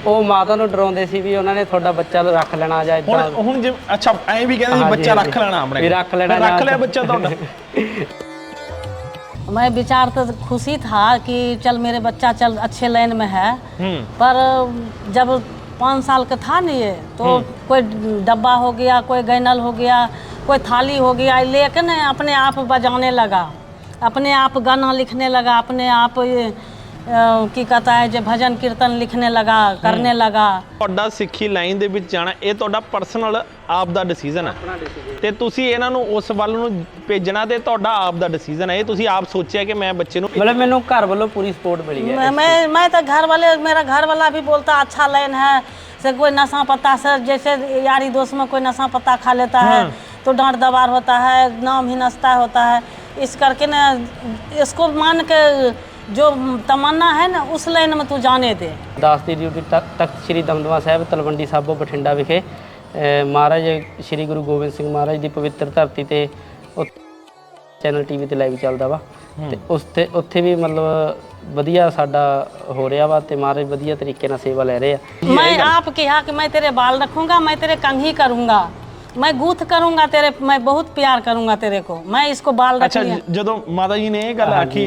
ਉਹ ਮਾਤਾ ਨੂੰ ਡਰਾਉਂਦੇ ਸੀ ਵੀ ਉਹਨਾਂ ਨੇ ਤੁਹਾਡਾ ਬੱਚਾ ਰੱਖ ਲੈਣਾ ਜਾਂ ਹੁਣ ਇਦਾਂ ਹੁਣ ਜੇ ਅੱਛਾ ਐਂ ਵੀ ਕਹਿੰਦੇ ਸੀ ਹਾਂਜੀ, ਬੱਚਾ ਰੱਖ ਹਾਂਜੀ। ਲੈਣਾ ਆਪਣੇ ਵੀ ਕੋਲ। ਰੱਖ ਲੈਣਾ ਫਿਰ ਰੱਖ ਜਾਂ- ਲਿਆ ਬੱਚਾ ਤੁਹਾਡਾ मैं विचार तो खुशी था कि चल मेरे बच्चा चल अच्छे लाइन में है ਹੂੰ पर जब पाँच साल का था नहीं ये तो कोई डब्बा हो गया कोई गैनल हो गया कोई थाली हो गया लेकिन अपने आप बजाने लगा अपने आप गाना लिखने लगा अपने आप ये अ, की कहता है जो भजन कीर्तन लिखने लगा करने लगा ਤੁਹਾਡਾ ਸਿੱਖੀ ਲਾਈਨ ਦੇ ਵਿੱਚ ਜਾਣਾ ਇਹ ਤੁਹਾਡਾ ਪਰਸਨਲ ਆਪ ਦਾ ਡਿਸੀਜਨ ਹੈ ਤੇ ਤੁਸੀਂ ਇਹਨਾਂ ਨੂੰ ਉਸ ਵੱਲ ਨੂੰ ਭੇਜਣਾ ਤੇ ਤੁਹਾਡਾ ਆਪ ਦਾ ਡਿਸੀਜਨ ਹੈ ਇਹ ਤੁਸੀਂ ਆਪ ਸੋਚਿਆ ਕਿ ਮੈਂ ਬੱਚੇ ਨੂੰ ਮਤਲਬ ਮੈਨੂੰ ਘਰ ਵੱਲੋਂ ਪੂਰੀ ਸਪੋਰਟ ਮਿਲੀ ਹੈ मैं मैं मैं तो घर वाले मेरा घर वाला भी बोलता अच्छा लाइन है से कोई नशा पत्ता से जैसे यारी दोस्त में कोई नशा पत्ता खा लेता है तो डांट दबार होता है नाम ही नस्ता होता है इस करके ना इसको मान के जो तमन्ना है ना उस लाइन में तू जाने दे ਦਾਸ ਦੀ ਡਿਊਟੀ ਤਖਤ ਤਖਤ ਸ੍ਰੀ ਦਮਦਮਾ ਸਾਹਿਬ ਤਲਵੰਡੀ ਸਾਬੋ ਬਠਿੰਡਾ ਵਿਖੇ ਅਹ ਮਹਾਰਾਜ ਸ੍ਰੀ ਗੁਰੂ ਗੋਬਿੰਦ ਸਿੰਘ ਮਹਾਰਾਜ ਦੀ ਪਵਿੱਤਰ ਧਰਤੀ ਤੇ ਚੈਨਲ ਟੀਵੀ ਤੇ ਲਾਈਵ ਚੱਲਦਾ ਵਾ ਤੇ ਉਸ ਤੇ ਉੱਥੇ ਵੀ ਮਤਲਬ ਵਧੀਆ ਸਾਡਾ ਹੋ ਰਿਹਾ ਵਾ ਤੇ ਮਹਾਰਾਜ ਵਧੀਆ ਤਰੀਕੇ ਨਾਲ ਸੇਵਾ ਲੈ ਰਹੇ ਆ मैं आप कहा कि मैं तेरे बाल रखूंगा मैं तेरे कंघी करूंगा मैं गूथ करूंगा तेरे मैं बहुत प्यार करूंगा तेरे को मैं इसको बाल ਅੱਛਾ रखनी ਜ- ਜਦੋਂ ਮਾਤਾ ਜੀ ਨੇ ਇਹ ਗੱਲ ਆਖੀ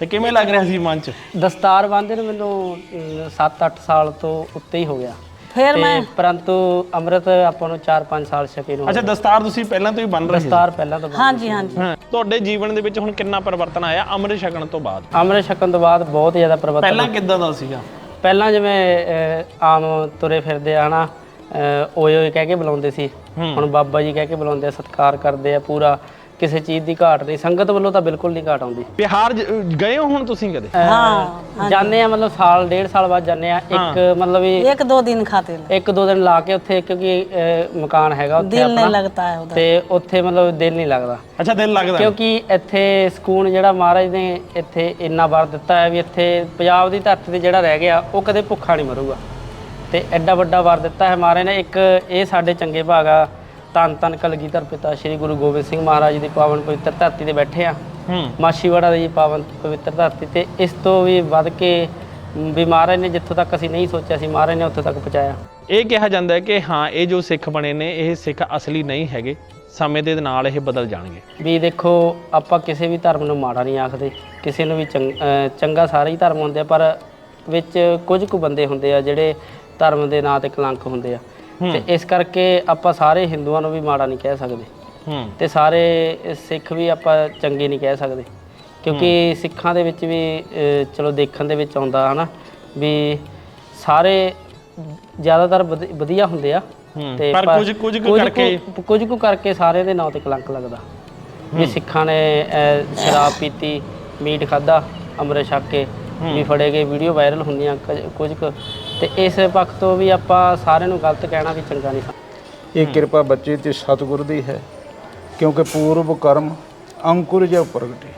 ਤੇ ਕਿਵੇਂ ਲੱਗ ਰਿਹਾ ਸੀ ਮਨ 'ਚ? ਦਸਤਾਰ ਬੰਨ੍ਹਦੇ ਨੂੰ ਮੈਨੂੰ 7-8 ਸਾਲ ਤੋਂ ਉੱਤੇ ਹੀ ਹੋ ਗਿਆ। ਫਿਰ ਮੈਂ ਪਰੰਤੂ ਅੰਮ੍ਰਿਤ ਆਪਾਂ ਨੂੰ 4-5 ਸਾਲ ਛਕੇ ਨੂੰ ਅੱਛਾ ਦਸਤਾਰ ਤੁਸੀਂ ਪਹਿਲਾਂ ਤੋਂ ਹੀ ਬੰਨ ਰਹੇ ਸੀ? ਦਸਤਾਰ ਪਹਿਲਾਂ ਤੋਂ ਹਾਂਜੀ ਹਾਂਜੀ। ਤੁਹਾਡੇ ਜੀਵਨ ਦੇ ਵਿੱਚ ਹੁਣ ਕਿੰਨਾ ਪਰਿਵਰਤਨ ਆਇਆ ਅੰਮ੍ਰਿਤ ਛਕਣ ਤੋਂ ਬਾਅਦ? ਅੰਮ੍ਰਿਤ ਛਕਣ ਤੋਂ ਬਾਅਦ ਬਹੁਤ ਜ਼ਿਆਦਾ ਪਰਿਵਰਤਨ ਪਹਿਲਾਂ ਕਿੱਦਾਂ ਦਾ ਸੀਗਾ? ਪਹਿਲਾਂ ਜਿਵੇਂ ਆਮ ਤੁਰੇ ਫਿਰਦੇ ਆ ਨਾ ਓਏ ਓਏ ਕਹਿ ਕੇ ਬੁਲਾਉਂਦੇ ਸੀ। ਹੁਣ ਬਾਬਾ ਜੀ ਕਹਿ ਕੇ ਬੁਲਾਉਂਦੇ ਸਤਿਕਾਰ ਕਰਦੇ ਆ ਪੂਰਾ। ਕਿਸੇ ਚੀਜ਼ ਦੀ ਘਾਟ ਨਹੀਂ ਸੰਗਤ ਵੱਲੋਂ ਤਾਂ ਬਿਲਕੁਲ ਨਹੀਂ ਘਾਟ ਆਉਂਦੀ ਬਿਹਾਰ ਜ- ਗਏ ਹੋ ਹੁਣ ਤੁਸੀਂ ਕਦੇ हाँ ਜਾਂਦੇ ਆ ਮਤਲਬ ਸਾਲ ਡੇਢ ਸਾਲ ਬਾਅਦ ਜਾਂਦੇ ਆ ਇੱਕ ਮਤਲਬ ਵੀ एक दो दिन खाते ਇੱਕ ਦੋ ਦਿਨ ਲਾ ਕੇ ਉੱਥੇ ਕਿਉਂਕਿ ਅਹ, ਮਕਾਨ ਹੈਗਾ ਉੱਥੇ दिल नहीं ਆਪਣਾ लगता है उधर ਤੇ ਉੱਥੇ ਮਤਲਬ ਦਿਲ ਨਹੀਂ ਲੱਗਦਾ ਅੱਛਾ ਦਿਲ ਲੱਗਦਾ ਕਿਉਂਕਿ ਇੱਥੇ ਸਕੂਨ ਜਿਹੜਾ ਮਹਾਰਾਜ ਨੇ ਇੱਥੇ ਇੰਨਾ ਵਾਰ ਦਿੱਤਾ ਹੈ ਵੀ ਇੱਥੇ ਪੰਜਾਬ ਦੀ ਧਰਤੀ ਤੇ ਜਿਹੜਾ ਰਹਿ ਗਿਆ ਉਹ ਕਦੇ ਭੁੱਖਾ ਨਹੀਂ ਮਰੂਗਾ ਤੇ ਐਡਾ ਵੱਡਾ ਵਾਰ ਦਿੱਤਾ ਹੈ ਮਹਾਰਾਜ ਨੇ ਇੱਕ ਇਹ ਸਾਡੇ ਚੰਗੇ ਭਾਗਾ ਧੰਨ ਧੰਨ ਕਲਗੀਧਰ ਪਿਤਾ ਸ੍ਰੀ ਗੁਰੂ ਗੋਬਿੰਦ ਸਿੰਘ ਮਹਾਰਾਜ ਦੀ ਪਾਵਨ ਪਵਿੱਤਰ ਧਰਤੀ ਤੇ ਬੈਠੇ ਆ। ਹੂੰ। ਮਾਛੀਵਾੜਾ ਦੀ ਪਾਵਨ ਪਵਿੱਤਰ ਧਰਤੀ ਤੇ। ਇਸ ਤੋਂ ਵੀ ਵੱਧ ਕੇ ਵੀ ਮਹਾਰਾਜ ਨੇ ਜਿੱਥੋਂ ਤੱਕ ਅਸੀਂ ਨਹੀਂ ਸੋਚਿਆ ਸੀ ਮਹਾਰਾਜ ਨੇ ਉੱਥੋਂ ਤੱਕ ਪਹੁੰਚਾਇਆ। ਇਹ ਕਿਹਾ ਜਾਂਦਾ ਹੈ ਕਿ ਹਾਂ ਇਹ ਜੋ ਸਿੱਖ ਬਣੇ ਨੇ ਇਹ ਸਿੱਖ ਅਸਲੀ ਨਹੀਂ ਹੈਗੇ। ਸਮੇਂ ਦੇ ਨਾਲ ਇਹ ਬਦਲ ਜਾਣਗੇ। ਵੀ ਦੇਖੋ ਆਪਾਂ ਕਿਸੇ ਵੀ ਧਰਮ ਨੂੰ ਮਾੜਾ ਨਹੀਂ ਆਖਦੇ। ਕਿਸੇ ਨੂੰ ਵੀ ਚੰਗ- ਅਹ ਚੰਗਾ ਸਾਰੇ ਹੀ ਧਰਮ ਹੁੰਦੇ ਆ ਪਰ ਵਿੱਚ ਕੁਝ ਕੁ ਬੰਦੇ ਹੁੰਦੇ ਆ ਜਿਹੜੇ ਧਰਮ ਦੇ ਨਾਂ ਤੇ ਕਲੰਕ ਹੁੰਦੇ ਆ। ਤੇ ਇਸ ਕਰਕੇ ਆਪਾਂ ਸਾਰੇ ਹਿੰਦੂਆਂ ਨੂੰ ਵੀ ਮਾੜਾ ਨਹੀਂ ਕਹਿ ਸਕਦੇ। ਹੂੰ। ਤੇ ਸਾਰੇ ਸਿੱਖ ਵੀ ਆਪਾਂ ਚੰਗੇ ਨਹੀਂ ਕਹਿ ਸਕਦੇ। ਕਿਉਂਕਿ ਸਿੱਖਾਂ ਦੇ ਵਿੱਚ ਵੀ ਚਲੋ ਦੇਖਣ ਦੇ ਵਿੱਚ ਆਉਂਦਾ ਹਨਾ ਵੀ ਸਾਰੇ ਜ਼ਿਆਦਾਤਰ ਵਧ- ਵਧੀਆ ਹੁੰਦੇ ਆ। ਹੂੰ, ਪਰ ਕੁਝ- ਕੁਝ ਕੁ ਕਰਕੇ- ਕੁਝ ਕੁ ਕਰਕੇ ਸਾਰਿਆਂ ਦੇ ਨਾਂ ਤੇ ਕਲੰਕ ਲੱਗਦਾ। ਵੀ ਸਿੱਖਾਂ ਨੇ ਸ਼ਰਾਬ ਪੀਤੀ ਮੀਟ ਖਾਦਾ ਅੰਮ੍ਰਿਤ ਛਕ ਕੇ ਵੀ ਫੜੇ ਗਏ ਵੀਡੀਓ ਵਾਇਰਲ ਹੁੰਦੀਆਂ ਕੁਝ ਕੁ ਤੇ ਇਸ ਪੱਖ ਤੋਂ ਵੀ ਆਪਾਂ ਸਾਰਿਆਂ ਨੂੰ ਗਲਤ ਕਹਿਣਾ ਵੀ ਚੰਗਾ ਨਹੀਂ। ਇਹ ਕਿਰਪਾ ਬੱਚੇ ਤੇ ਸਤਿਗੁਰ ਦੀ ਹੈ ਕਿਉਂਕਿ ਪੂਰਵ ਕਰਮ ਅੰਕੁਰ ਜਿਹਾ ਪ੍ਰਗਟੇ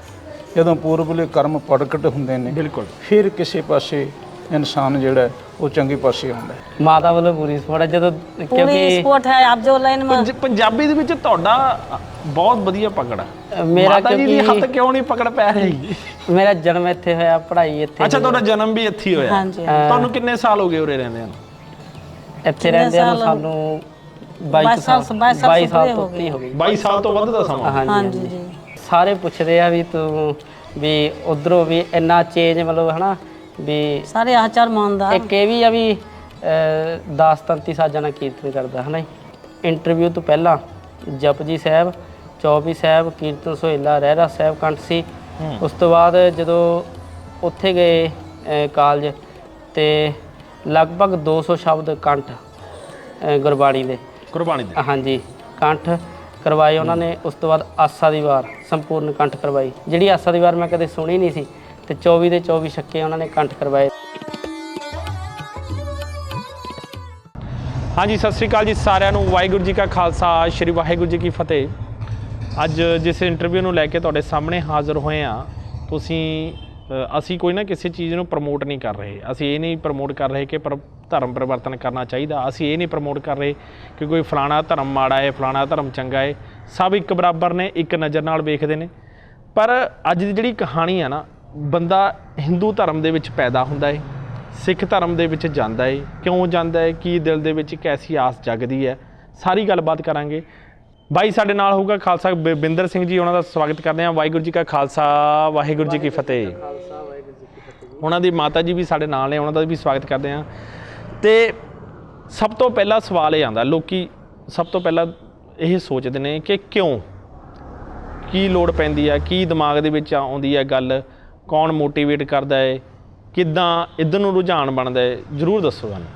ਜਦੋਂ ਪੂਰਬਲੇ ਕਰਮ ਪ੍ਰਗਟ ਹੁੰਦੇ ਨੇ ਬਿਲਕੁਲ ਫਿਰ ਕਿਸੇ ਪਾਸੇ ਇਨਸਾਨ ਜਿਹੜਾ ਹੈ, ਉਹ ਚੰਗੇ ਪਾਸੇ ਆਉਂਦਾ ਹੈ ਮਾਤਾ ਵੱਲੋਂ ਪੂਰੀ ਸਪੋਰਟ ਹੈ ਜਦੋਂ पूरी ਕਿਉਂਕਿ स्पोर्ट है आप जो लाइन में ਪੰਜ- ਪੰਜਾਬੀ ਦੇ ਵਿੱਚ ਤੁਹਾਡਾ ਬਹੁਤ ਵਧੀਆ ਪਕੜ ਆ ਮੇਰਾ ਮਾਤਾ ਜੀ ਦੀ ਹੱਥ ਕਿਉਂਕਿ ਕਿਉਂ ਨਹੀਂ ਪਕੜ ਪੈ ਰਹੀ ਮੇਰਾ ਜਨਮ ਇੱਥੇ ਹੋਇਆ ਪੜ੍ਹਾਈ ਇੱਥੇ ਅੱਛਾ ਤੁਹਾਡਾ ਜਨਮ ਵੀ ਇੱਥੇ ਹੀ ਹੋਇਆ हाँ जी ਤੁਹਾਨੂੰ ਕਿੰਨੇ ਸਾਲ ਹੋ ਗਏ ਉਰੇ ਰਹਿੰਦੇ ਹਨ ਇੱਥੇ ਰਹਿੰਦੇ ਨੂੰ ਸਾਨੂੰ 22 ਬਾਈ ਸਾਲ- ਸਾਲ ਬਾਈ ਸਾਲ 22 ਸਾਲ ਹੋ ਤੋਂ ਗਏ। ਉੱਤੇ ਹੀ ਹੋ ਗਈ 22 ਸਾਲ ਤੋਂ ਵੱਧ ਦਾ ਸਮਾਂ ਹਾਂਜੀ हाँ ਹਾਂਜੀ। जी जी ਸਾਰੇ ਪੁੱਛਦੇ ਆ ਵੀ ਤੂੰ ਵੀ ਉਧਰੋਂ ਵੀ ਇੰਨਾ ਚੇਂਜ ਮਤਲਬ ਹਨਾ ਵੀ ਸਾਰੇ ਆਚਾਰ ਮੰਨਦਾ ਇੱਕ ਇਹ ਵੀ ਆ ਵੀ ਅਹ, ਦਾਸ ਤੰਤੀ ਸਾਜਾ ਨਾਲ ਕੀਰਤਨ ਕਰਦਾ ਹਨਾ ਜੀ? ਇੰਟਰਵਿਊ ਤੋਂ ਪਹਿਲਾਂ ਜਪਜੀ ਸਾਹਿਬ ਚੌਪੀ ਸਾਹਿਬ ਕੀਰਤਨ ਸੋਹਿਲਾ ਰਹਿਰਾ ਸਾਹਿਬ ਕੰਠ ਸੀ। ਉਸ ਤੋਂ ਬਾਅਦ ਜਦੋਂ ਉੱਥੇ ਗਏ ਕਾਲਜ ਤੇ ਲਗਭਗ 200 ਸ਼ਬਦ ਕੰਠ ਗੁਰਬਾਣੀ ਦੇ। ਗੁਰਬਾਣੀ ਦੇ। ਹਾਂਜੀ ਕੰਠ ਕਰਵਾਏ ਉਹਨਾਂ ਨੇ। ਉਸ ਤੋਂ ਬਾਅਦ ਆਸਾ ਦੀ ਵਾਰ ਸੰਪੂਰਨ ਕੰਠ ਕਰਵਾਈ। ਜਿਹੜੀ ਆਸਾ ਦੀ ਵਾਰ ਮੈਂ ਕਦੇ ਸੁਣੀ ਨਹੀਂ ਸੀ ਤੇ 24 ਦੇ 24 ਛੱਕੇ ਉਹਨਾਂ ਨੇ ਕੰਠ ਕਰਵਾਏ। ਹਾਂਜੀ, ਸਤਿ ਸ੍ਰੀ ਅਕਾਲ ਜੀ ਸਾਰਿਆਂ ਨੂੰ। ਵਾਹਿਗੁਰੂ ਜੀ ਕਾ ਖਾਲਸਾ, ਸ੍ਰੀ ਵਾਹਿਗੁਰੂ ਜੀ ਕੀ ਫਤਿਹ। ਅੱਜ ਜਿਸ ਇੰਟਰਵਿਊ ਨੂੰ ਲੈ ਕੇ ਤੁਹਾਡੇ ਸਾਹਮਣੇ ਹਾਜ਼ਰ ਹੋਏ ਆ ਤੁਸੀਂ ਅਸੀਂ ਕੋਈ ਨਾ ਕਿਸੇ ਚੀਜ਼ ਨੂੰ ਪ੍ਰਮੋਟ ਨਹੀਂ ਕਰ ਰਹੇ। ਅਸੀਂ ਇਹ ਨਹੀਂ ਪ੍ਰਮੋਟ ਕਰ ਰਹੇ ਕਿ ਪਰ, ਧਰਮ ਪਰਿਵਰਤਨ ਕਰਨਾ ਚਾਹੀਦਾ। ਅਸੀਂ ਇਹ ਨਹੀਂ ਪ੍ਰਮੋਟ ਕਰ ਰਹੇ ਕਿ ਕੋਈ ਫਲਾਣਾ ਧਰਮ ਮਾੜਾ ਹੈ, ਫਲਾਣਾ ਧਰਮ ਚੰਗਾ ਹੈ। ਸਭ ਇੱਕ ਬਰਾਬਰ ਨੇ, ਇੱਕ ਨਜ਼ਰ ਨਾਲ ਵੇਖਦੇ ਨੇ। ਪਰ ਅੱਜ ਦੀ ਜਿਹੜੀ ਕਹਾਣੀ ਆ ਨਾ ਬੰਦਾ ਹਿੰਦੂ ਧਰਮ ਦੇ ਵਿੱਚ ਪੈਦਾ ਹੁੰਦਾ ਹੈ ਸਿੱਖ ਧਰਮ ਦੇ ਵਿੱਚ ਜਾਂਦਾ ਹੈ ਕਿਉਂ ਜਾਂਦਾ ਹੈ ਕੀ ਦਿਲ ਦੇ ਵਿੱਚ ਇੱਕ ਐਸੀ ਆਸ ਜਗਦੀ ਹੈ ਸਾਰੀ ਗੱਲਬਾਤ ਕਰਾਂਗੇ। ਬਾਈ ਸਾਡੇ ਨਾਲ ਹੋਊਗਾ ਖਾਲਸਾ ਬਿੰਦਰ ਸਿੰਘ ਜੀ ਉਹਨਾਂ ਦਾ ਸਵਾਗਤ ਕਰਦੇ ਹਾਂ। ਵਾਹਿਗੁਰੂ ਜੀ ਕਾ ਖਾਲਸਾ ਵਾਹਿਗੁਰੂ ਜੀ ਕੀ ਫਤਿਹ। ਉਹਨਾਂ ਦੀ ਮਾਤਾ ਜੀ ਵੀ ਸਾਡੇ ਨਾਲ ਨੇ ਉਹਨਾਂ ਦਾ ਵੀ ਸਵਾਗਤ ਕਰਦੇ ਹਾਂ। ਤੇ ਸਭ ਤੋਂ ਪਹਿਲਾ ਸਵਾਲ ਇਹ ਆਂਦਾ ਲੋਕੀ ਸਭ ਤੋਂ ਪਹਿਲਾਂ ਇਹ ਸੋਚਦੇ ਨੇ ਕਿ ਕਿਉਂ? ਕੀ ਲੋੜ ਪੈਂਦੀ ਹੈ ਕੀ ਦਿਮਾਗ ਦੇ ਵਿੱਚ ਆਉਂਦੀ ਹੈ ਗੱਲ? ਕੌਣ ਮੋਟੀਵੇਟ ਕਰਦਾ ਹੈ ਕਿੱਦਾਂ ਇਧਰ ਨੂੰ ਰੁਝਾਨ ਬਣਦਾ ਹੈ ਜਰੂਰ ਦੱਸੋ ਸਾਨੂੰ।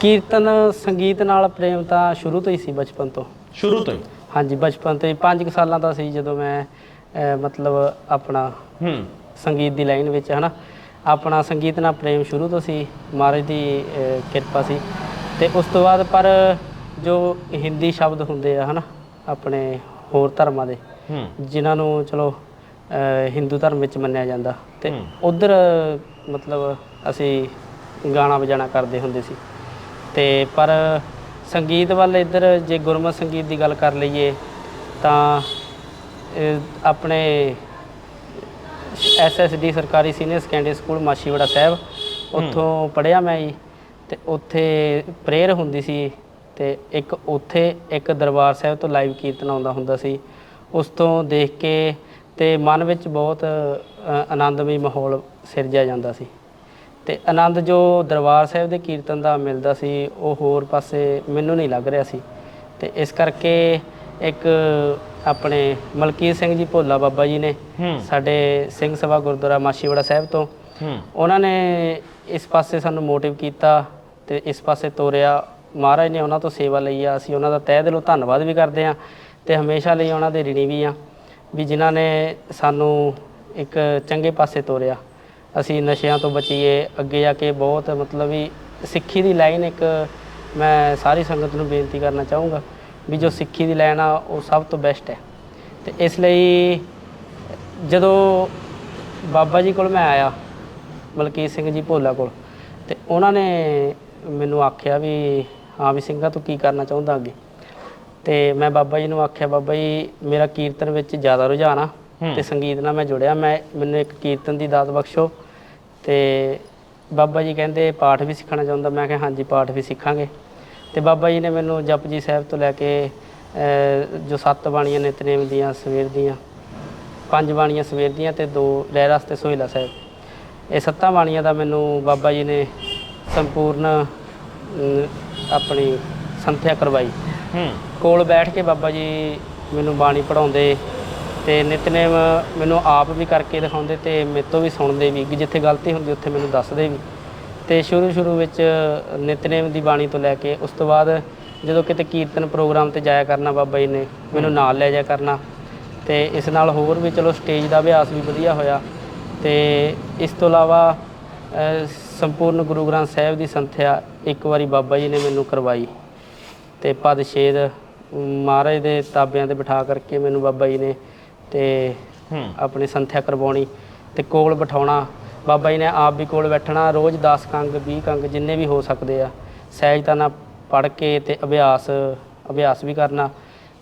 ਕੀਰਤਨ ਸੰਗੀਤ ਨਾਲ ਪ੍ਰੇਮ ਤਾਂ ਸ਼ੁਰੂ ਤੋਂ ਹੀ ਸੀ ਬਚਪਨ ਤੋਂ। ਸ਼ੁਰੂ ਤੋਂ ਹੀ? ਹਾਂਜੀ ਬਚਪਨ ਤੋਂ ਹੀ। 5 ਸਾਲਾਂ ਦਾ ਸੀ ਜਦੋਂ ਮੈਂ ਅਹ, ਮਤਲਬ ਆਪਣਾ ਹੂੰ। ਸੰਗੀਤ ਦੀ ਲਾਈਨ ਵਿੱਚ ਹਨਾ? ਆਪਣਾ ਸੰਗੀਤ ਨਾਲ ਪ੍ਰੇਮ ਸ਼ੁਰੂ ਤੋਂ ਸੀ ਮਹਾਰਾਜ ਦੀ ਅਹ, ਕਿਰਪਾ ਸੀ। ਤੇ ਉਸ ਤੋਂ ਬਾਅਦ ਪਰ ਜੋ ਹਿੰਦੀ ਸ਼ਬਦ ਹੁੰਦੇ ਆ ਹਨਾ? ਆਪਣੇ ਹੋਰ ਧਰਮਾਂ ਦੇ ਹੂੰ। ਜਿਨ੍ਹਾਂ ਨੂੰ ਚਲੋ ਅਹ, ਹਿੰਦੂ ਧਰਮ ਵਿੱਚ ਮੰਨਿਆ ਜਾਂਦਾ। ਤੇ ਉਧਰ ਮਤਲਬ ਅਸੀਂ ਗਾਣਾ ਵਜਾਣਾ ਕਰਦੇ ਹੁੰਦੇ ਸੀ। ਤੇ ਪਰ ਸੰਗੀਤ ਵੱਲ ਇੱਧਰ ਜੇ ਗੁਰਮਤ ਸੰਗੀਤ ਦੀ ਗੱਲ ਕਰ ਲਈਏ ਤਾਂ ਆਪਣੇ ਐਸਐਸਡੀ ਸਰਕਾਰੀ senior secondary school Machhiwara Sahib ਉੱਥੋਂ ਪੜ੍ਹਿਆ ਮੈਂ ਜੀ। ਤੇ ਉੱਥੇ ਪ੍ਰੇਅਰ ਹੁੰਦੀ ਸੀ ਤੇ ਇੱਕ ਉੱਥੇ ਇੱਕ ਦਰਬਾਰ ਸਾਹਿਬ ਤੋਂ ਲਾਈਵ ਕੀਰਤਨ ਆਉਂਦਾ ਹੁੰਦਾ ਸੀ। ਉਸ ਤੋਂ ਦੇਖ ਕੇ ਤੇ ਮਨ ਵਿੱਚ ਬਹੁਤ ਆਨੰਦਮਈ ਮਾਹੌਲ ਸਿਰਜਿਆ ਜਾਂਦਾ ਸੀ। ਤੇ ਆਨੰਦ ਜੋ ਦਰਬਾਰ ਸਾਹਿਬ ਦੇ ਕੀਰਤਨ ਦਾ ਮਿਲਦਾ ਸੀ ਉਹ ਹੋਰ ਪਾਸੇ ਮੈਨੂੰ ਨਹੀਂ ਲੱਗ ਰਿਹਾ ਸੀ। ਤੇ ਇਸ ਕਰਕੇ ਇੱਕ ਆਪਣੇ ਮਲਕੀਤ ਸਿੰਘ ਜੀ ਭੋਲਾ ਬਾਬਾ ਜੀ ਨੇ ਸਾਡੇ ਸਿੰਘ ਸਭਾ ਗੁਰਦੁਆਰਾ ਮਾਛੀਵਾੜਾ ਸਾਹਿਬ ਤੋਂ ਉਹਨਾਂ ਨੇ ਇਸ ਪਾਸੇ ਸਾਨੂੰ ਮੋਟਿਵ ਕੀਤਾ ਤੇ ਇਸ ਪਾਸੇ ਤੋਰਿਆ। ਮਹਾਰਾਜ ਨੇ ਉਹਨਾਂ ਤੋਂ ਸੇਵਾ ਲਈ ਆ ਅਸੀਂ ਉਹਨਾਂ ਦਾ ਤਹਿ ਦਿਲੋਂ ਧੰਨਵਾਦ ਵੀ ਕਰਦੇ ਆ ਤੇ ਹਮੇਸ਼ਾ ਲਈ ਉਹਨਾਂ ਦੇ ਰਿਣੀ ਵੀ ਆ ਵੀ ਜਿਨ੍ਹਾਂ ਨੇ ਸਾਨੂੰ ਇੱਕ ਚੰਗੇ ਪਾਸੇ ਤੋਰਿਆ। ਅਸੀਂ ਨਸ਼ਿਆਂ ਤੋਂ ਬਚੀਏ, ਅੱਗੇ ਜਾ ਕੇ ਬਹੁਤ ਮਤਲਬ ਵੀ ਸਿੱਖੀ ਦੀ ਲਾਈਨ ਇੱਕ ਮੈਂ ਸਾਰੀ ਸੰਗਤ ਨੂੰ ਬੇਨਤੀ ਕਰਨਾ ਚਾਹੂੰਗਾ ਵੀ ਜੋ ਸਿੱਖੀ ਦੀ ਲਾਈਨ ਆ, ਉਹ ਸਭ ਤੋਂ ਬੈਸਟ ਹੈ। ਤੇ ਇਸ ਲਈ ਜਦੋਂ ਬਾਬਾ ਜੀ ਕੋਲ ਮੈਂ ਆਇਆ ਮਲਕੀਤ ਸਿੰਘ ਜੀ ਭੋਲਾ ਕੋਲ, ਤੇ ਉਹਨਾਂ ਨੇ ਮੈਨੂੰ ਆਖਿਆ ਵੀ ਹਾਂ ਵੀ ਸਿੰਘਾ ਤੂੰ ਕੀ ਕਰਨਾ ਚਾਹੁੰਦਾ ਅੱਗੇ? ਤੇ ਮੈਂ ਬਾਬਾ ਜੀ ਨੂੰ ਆਖਿਆ, ਬਾਬਾ ਜੀ, ਮੇਰਾ ਕੀਰਤਨ ਵਿੱਚ ਜ਼ਿਆਦਾ ਰੁਝਾਨ ਆ। ਤੇ ਸੰਗੀਤ ਨਾਲ ਮੈਂ ਜੁੜਿਆ। ਮੈਂ ਮੈਨੂੰ ਇੱਕ ਕੀਰਤਨ ਦੀ ਦਾਤ ਬਖਸ਼ੋ ਤੇ ਬਾਬਾ ਜੀ ਕਹਿੰਦੇ ਪਾਠ ਵੀ ਸਿੱਖਣਾ ਚਾਹੁੰਦਾ। ਮੈਂ ਕਿਹਾ ਹਾਂਜੀ ਪਾਠ ਵੀ ਸਿੱਖਾਂਗੇ। ਤੇ ਬਾਬਾ ਜੀ ਨੇ ਮੈਨੂੰ ਜਪਜੀ ਸਾਹਿਬ ਤੋਂ ਲੈ ਕੇ ਜੋ ਸੱਤ ਬਾਣੀਆਂ ਨਿਤਨੇਮ ਦੀਆਂ ਸਵੇਰ ਦੀਆਂ ਪੰਜ ਬਾਣੀਆਂ ਸਵੇਰ ਦੀਆਂ ਤੇ ਦੋ ਰਹਿਰਾਸ ਤੇ ਸੋਹਿਲਾ ਸਾਹਿਬ। ਇਹ ਸੱਤਾਂ ਬਾਣੀਆਂ ਦਾ ਮੈਨੂੰ ਬਾਬਾ ਜੀ ਨੇ ਸੰਪੂਰਨ ਆਪਣੀ ਸੰਥਿਆ ਕਰਵਾਈ। ਹੂੰ। ਕੋਲ ਬੈਠ ਕੇ ਬਾਬਾ ਜੀ ਮੈਨੂੰ ਬਾਣੀ ਪੜਾਉਂਦੇ ਤੇ ਨਿਤਨੇਮ ਮੈਨੂੰ ਆਪ ਵੀ ਕਰਕੇ ਦਿਖਾਉਂਦੇ ਤੇ ਮੇਰੇ ਤੋਂ ਵੀ ਸੁਣਦੇ ਵੀ, ਕਿ ਜਿੱਥੇ ਗਲਤੀ ਹੁੰਦੀ ਉੱਥੇ ਮੈਨੂੰ ਦੱਸਦੇ ਵੀ। ਤੇ ਸ਼ੁਰੂ ਸ਼ੁਰੂ ਵਿੱਚ ਨਿਤਨੇਮ ਦੀ ਬਾਣੀ ਤੋਂ ਲੈ ਕੇ ਉਸ ਤੋਂ ਬਾਅਦ ਜਦੋਂ ਕਿਤੇ ਕੀਰਤਨ ਪ੍ਰੋਗਰਾਮ ਤੇ ਜਾਇਆ ਕਰਨਾ ਬਾਬਾ ਜੀ ਨੇ, ਮੈਨੂੰ ਨਾਲ ਲੈ ਜਾਇਆ ਕਰਨਾ। ਤੇ ਇਸ ਨਾਲ ਹੋਰ ਵੀ ਚਲੋ ਸਟੇਜ ਦਾ ਅਭਿਆਸ ਵੀ ਵਧੀਆ ਹੋਇਆ। ਤੇ ਇਸ ਤੋਂ ਇਲਾਵਾ ਸੰਪੂਰਨ ਗੁਰੂ ਗ੍ਰੰਥ ਸਾਹਿਬ ਦੀ ਸੰਥਿਆ ਇੱਕ ਵਾਰੀ ਬਾਬਾ ਜੀ ਨੇ ਮੈਨੂੰ ਕਰਵਾਈ। ਤੇ ਪਦ ਛੇਦ, ਮਹਾਰਾਜ ਦੇ ਤਾਬਿਆਂ ਤੇ ਬਿਠਾ ਕਰਕੇ ਮੈਨੂੰ ਬਾਬਾ ਜੀ ਨੇ ਤੇ ਹੂੰ। ਆਪਣੀ ਸੰਥਿਆ ਕਰਵਾਉਣੀ ਤੇ ਕੋਲ ਬਿਠਾਉਣਾ। ਬਾਬਾ ਜੀ ਨੇ ਆਪ ਵੀ ਕੋਲ ਬੈਠਣਾ ਰੋਜ਼ 10 ਕੰਗ 20 ਕੰਗ ਜਿੰਨੇ ਵੀ ਹੋ ਸਕਦੇ ਆ। ਸਹਿਜਤਾ ਪੜ ਕੇ ਤੇ ਅਭਿਆਸ ਅਭਿਆਸ ਵੀ ਕਰਨਾ।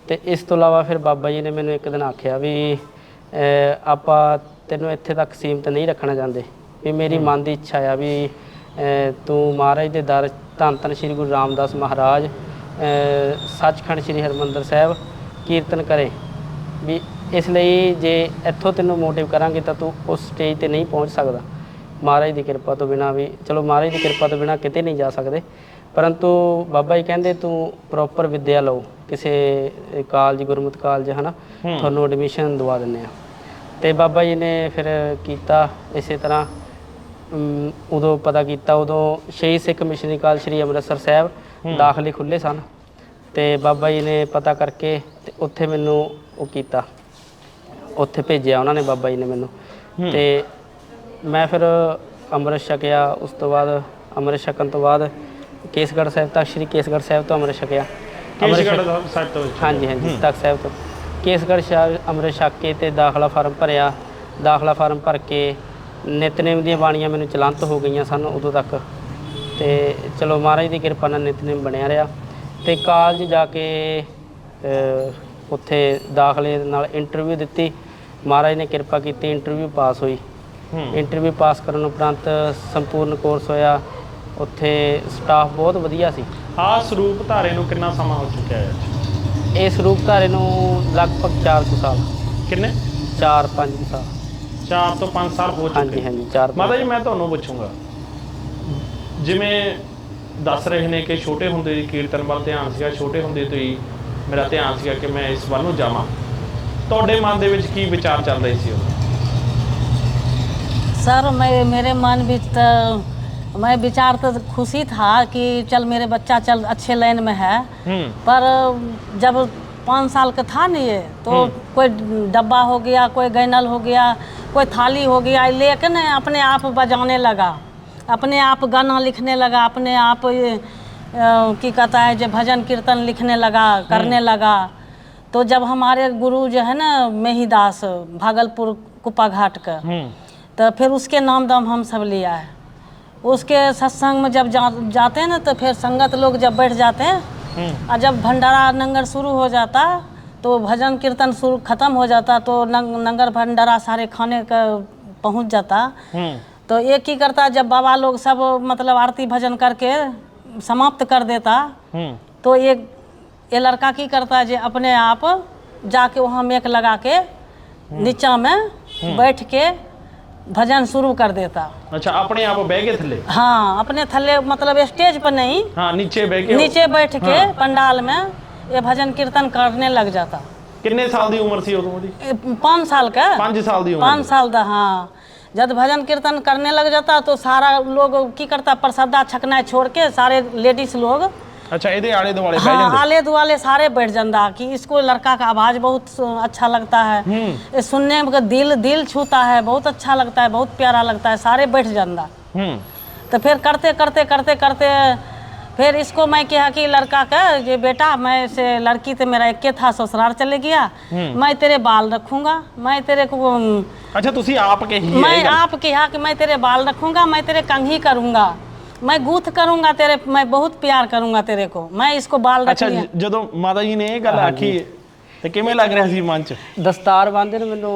ਤੇ ਇਸ ਤੋਂ ਇਲਾਵਾ ਫਿਰ ਬਾਬਾ ਜੀ ਨੇ ਮੈਨੂੰ ਇੱਕ ਦਿਨ ਆਖਿਆ ਵੀ ਆਪਾਂ ਤੈਨੂੰ ਇੱਥੇ ਤੱਕ ਸੀਮਤ ਨਹੀਂ ਰੱਖਣਾ ਚਾਹੁੰਦੇ। ਵੀ ਮੇਰੀ ਮਨ ਦੀ ਇੱਛਾ ਆ ਵੀ ਤੂੰ ਮਹਾਰਾਜ ਦੇ ਦਰ ਧੰਨ ਧੰਨ ਸ੍ਰੀ ਗੁਰੂ ਰਾਮਦਾਸ ਮਹਾਰਾਜ ਸੱਚਖੰਡ ਸ੍ਰੀ ਹਰਮੰਦਰ ਸਾਹਿਬ ਕੀਰਤਨ ਕਰੇ। ਵੀ ਇਸ ਲਈ ਜੇ ਇੱਥੋਂ ਤੈਨੂੰ ਮੋਟਿਵ ਕਰਾਂਗੇ ਤਾਂ ਤੂੰ ਉਸ ਸਟੇਜ ਤੇ ਨਹੀਂ ਪਹੁੰਚ ਸਕਦਾ। ਮਹਾਰਾਜ ਦੀ ਕਿਰਪਾ ਤੋਂ ਬਿਨਾ ਵੀ ਚਲੋ ਮਹਾਰਾਜ ਦੀ ਕਿਰਪਾ ਤੋਂ ਬਿਨਾ ਕਿਤੇ ਨਹੀਂ ਜਾ ਸਕਦੇ। ਪਰੰਤੂ ਬਾਬਾ ਜੀ ਕਹਿੰਦੇ ਤੂੰ ਪ੍ਰੋਪਰ ਵਿੱਦਿਆ ਲਓ ਕਿਸੇ ਕਾਲਜ ਗੁਰਮਤਿ ਕਾਲਜ ਹਨਾ ਤੁਹਾਨੂੰ ਐਡਮਿਸ਼ਨ ਦਵਾ ਦਿੰਨੇ ਆ ਤੇ ਬਾਬਾ ਜੀ ਨੇ ਫਿਰ ਕੀਤਾ ਇਸੇ ਤਰ੍ਹਾਂ। ਉਦੋਂ ਪਤਾ ਕੀਤਾ ਉਦੋਂ ਸ਼ਹੀਦ ਸਿੱਖ ਮਿਸ਼ਨਰੀ ਕਾਲਜ ਸ੍ਰੀ ਅੰਮ੍ਰਿਤਸਰ ਸਾਹਿਬ ਦਾਖਲੇ ਖੁੱਲੇ ਸਨ। ਤੇ ਬਾਬਾ ਜੀ ਨੇ ਪਤਾ ਕਰਕੇ ਤੇ ਉੱਥੇ ਮੈਨੂੰ ਉਹ ਕੀਤਾ। ਉੱਥੇ ਭੇਜਿਆ ਉਹਨਾਂ ਨੇ ਬਾਬਾ ਜੀ ਨੇ ਮੈਨੂੰ। ਤੇ ਮੈਂ ਫਿਰ ਅੰਮ੍ਰਿਤ ਛਕਿਆ ਉਸ ਤੋਂ ਬਾਅਦ ਅੰਮ੍ਰਿਤ ਛਕਣ ਤੋਂ ਬਾਅਦ ਕੇਸਗੜ੍ਹ ਸਾਹਿਬ ਤੱਕ ਸ੍ਰੀ ਕੇਸਗੜ੍ਹ ਸਾਹਿਬ ਤੋਂ ਅੰਮ੍ਰਿਤ ਛਕਿਆ। ਕੇਸ਼ਗੜ੍ਹ ਸਾਹਿਬ ਤੋਂ ਹਾਂਜੀ ਹਾਂਜੀ ਤਖਤ ਸਾਹਿਬ ਤੋਂ। ਕੇਸਗੜ੍ਹ ਸਾਹਿਬ ਅੰਮ੍ਰਿਤ ਛਕ ਕੇ ਤੇ ਦਾਖਲਾ ਫਾਰਮ ਭਰਿਆ। ਦਾਖਲਾ ਫਾਰਮ ਭਰ ਕੇ ਨਿਤਨੇਮ ਦੀਆਂ ਬਾਣੀਆਂ ਮੈਨੂੰ ਚਲੰਤ ਹੋ ਗਈਆਂ ਸਨ ਉਦੋਂ ਤੱਕ। ਤੇ ਚਲੋ ਮਹਾਰਾਜ ਦੀ ਕਿਰਪਾ ਨਾਲ ਨਿਤਨੇਮ ਬਣਿਆ ਰਿਹਾ। ਤੇ ਕਾਲਜ ਜਾ ਕੇ ਉੱਥੇ ਦਾਖਲੇ ਨਾਲ ਇੰਟਰਵਿਊ ਦਿੱਤੀ। ਮਹਾਰਾਜ ਨੇ ਕਿਰਪਾ ਕੀਤੀ ਇੰਟਰਵਿਊ ਪਾਸ ਹੋਈ। ਇੰਟਰਵਿਊ ਪਾਸ ਕਰਨ ਉਪਰੰਤ ਸੰਪੂਰਨ ਕੋਰਸ ਹੋਇਆ। ਉੱਥੇ ਸਟਾਫ ਬਹੁਤ ਵਧੀਆ ਸੀ। ਆ ਸਰੂਪ ਧਾਰੇ ਨੂੰ ਕਿੰਨਾ ਸਮਾਂ ਹੋ ਚੁੱਕਿਆ ਹੈ? ਅੱਜ? ਇਸ ਰੂਪ ਧਾਰੇ ਨੂੰ ਲਗਭਗ 4 ਕੁ ਸਾਲ। ਕਿੰਨੇ? 4-5 ਸਾਲ। 4 ਤੋਂ 5 ਸਾਲ ਹੋ ਹਾਂਜੀ ਚੁੱਕੇ ਹਾਂਜੀ 4 ਮਾਤਾ ਜੀ ਮੈਂ ਤੁਹਾਨੂੰ ਪੁੱਛੂੰਗਾ ਜਿਵੇਂ ਦੱਸ ਰਹੇ ਨੇ ਕਿ ਛੋਟੇ ਹੁੰਦੇ ਕੀਰਤਨ ਵੱਲ ਧਿਆਨ ਸੀਗਾ ਛੋਟੇ ਹੁੰਦੇ ਤੋਂ ਹੀ ਮੇਰਾ ਧਿਆਨ ਸੀਗਾ ਕਿ ਮੈਂ ਇਸ ਵੱਲ ਨੂੰ ਜਾਵਾਂ। ਤੁਹਾਡੇ ਮਨ ਦੇ ਵਿੱਚ ਕੀ ਵਿਚਾਰ ਚੱਲ ਰਹੇ ਸੀ ਉਦੋਂ सर मैं मेरे मन में तो मैं विचार तो खुशी था कि चल मेरे बच्चा चल अच्छे लाइन में है ਹੂੰ पर जब पाँच साल का था नहीं ये तो कोई डब्बा हो गया कोई गैनल हो गया कोई थाली हो गया लेकिन अपने आप बजाने लगा अपने आप गाना लिखने लगा अपने आप ये अ, की कहता है जो भजन कीर्तन लिखने लगा करने लगा तो जब हमारे गुरु जो है ना मेहिदास भागलपुर कुपा घाट का हम्म। तो फिर उसके नाम दाम हम सब लिया है उसके सत्संग में जब जा, जाते हैं ना तो फिर संगत लोग जब बैठ जाते हैं हम्म। और जब भंडारा नंगर शुरू हो जाता तो भजन कीर्तन शुरू खत्म हो जाता तो नंग, नंगर भंडारा सारे खाने का पहुँच जाता। हम्म। तो एक ही करता जब बाबा लोग सब मतलब आरती भजन करके समाप्त कर देता तो एक ये लड़का की करता है जे अपने आप जाके वहाँ मेक लगा के हम्म। नीचा में हम्म। बैठ के भजन शुरू कर देता। अच्छा अपने आप बैगे थले हाँ अपने थले मतलब स्टेज पर नहीं हाँ, नीचे बैगे नीचे बैठ के हाँ। पंडाल में ये भजन कीर्तन करने लग जाता। कितने साल की उम्र थी पाँच साल का। पाँच साल दी पाँच साल दा हाँ। जब भजन कीर्तन करने लग जाता तो सारा लोग की करता प्रसादा छकना छोड़ के सारे लेडीज़ लोग ਅੱਛਾ ਇਹਦੇ ਆਲੇ ਦੁਆਲੇ ਬਹਿ हाँ ਜਾਂਦੇ आले दुआले सारे बैठ जाता कि इसको लड़का का आवाज बहुत सु- अच्छा लगता है ये सुनने में दिल दिल छूता है बहुत अच्छा लगता है बहुत प्यारा लगता है सारे बैठ जाता ਹੂੰ तो फिर करते करते करते करते फिर इसको मैं कहा कि लड़का का ये बेटा मैं से लड़की तो मेरा एक था ससुराल चले गया मैं तेरे बाल रखूंगा मैं तेरे को अम, ਅੱਛਾ ਤੁਸੀਂ ਆਪ ਕਹੀ ਹੈ मैं ਇਹ ਗੱਲ? आप कहा कि मैं तेरे बाल रखूंगा मैं तेरे कंघी करूंगा मैं गूथ करूंगा तेरे मैं बहुत प्यार करूंगा तेरे को मैं इसको बाल रख ਅੱਛਾ लिया ਜ- ਜਦੋਂ ਮਾਤਾ ਜੀ ਨੇ ਇਹ ਗੱਲ ਆਖੀ ਤੇ ਕਿਵੇਂ ਲੱਗ ਰਿਹਾ ਸੀ ਮਨ ਚ ਦਸਤਾਰ ਬੰਨ੍ਹਦੇ ਨੂੰ ਮੈਨੂੰ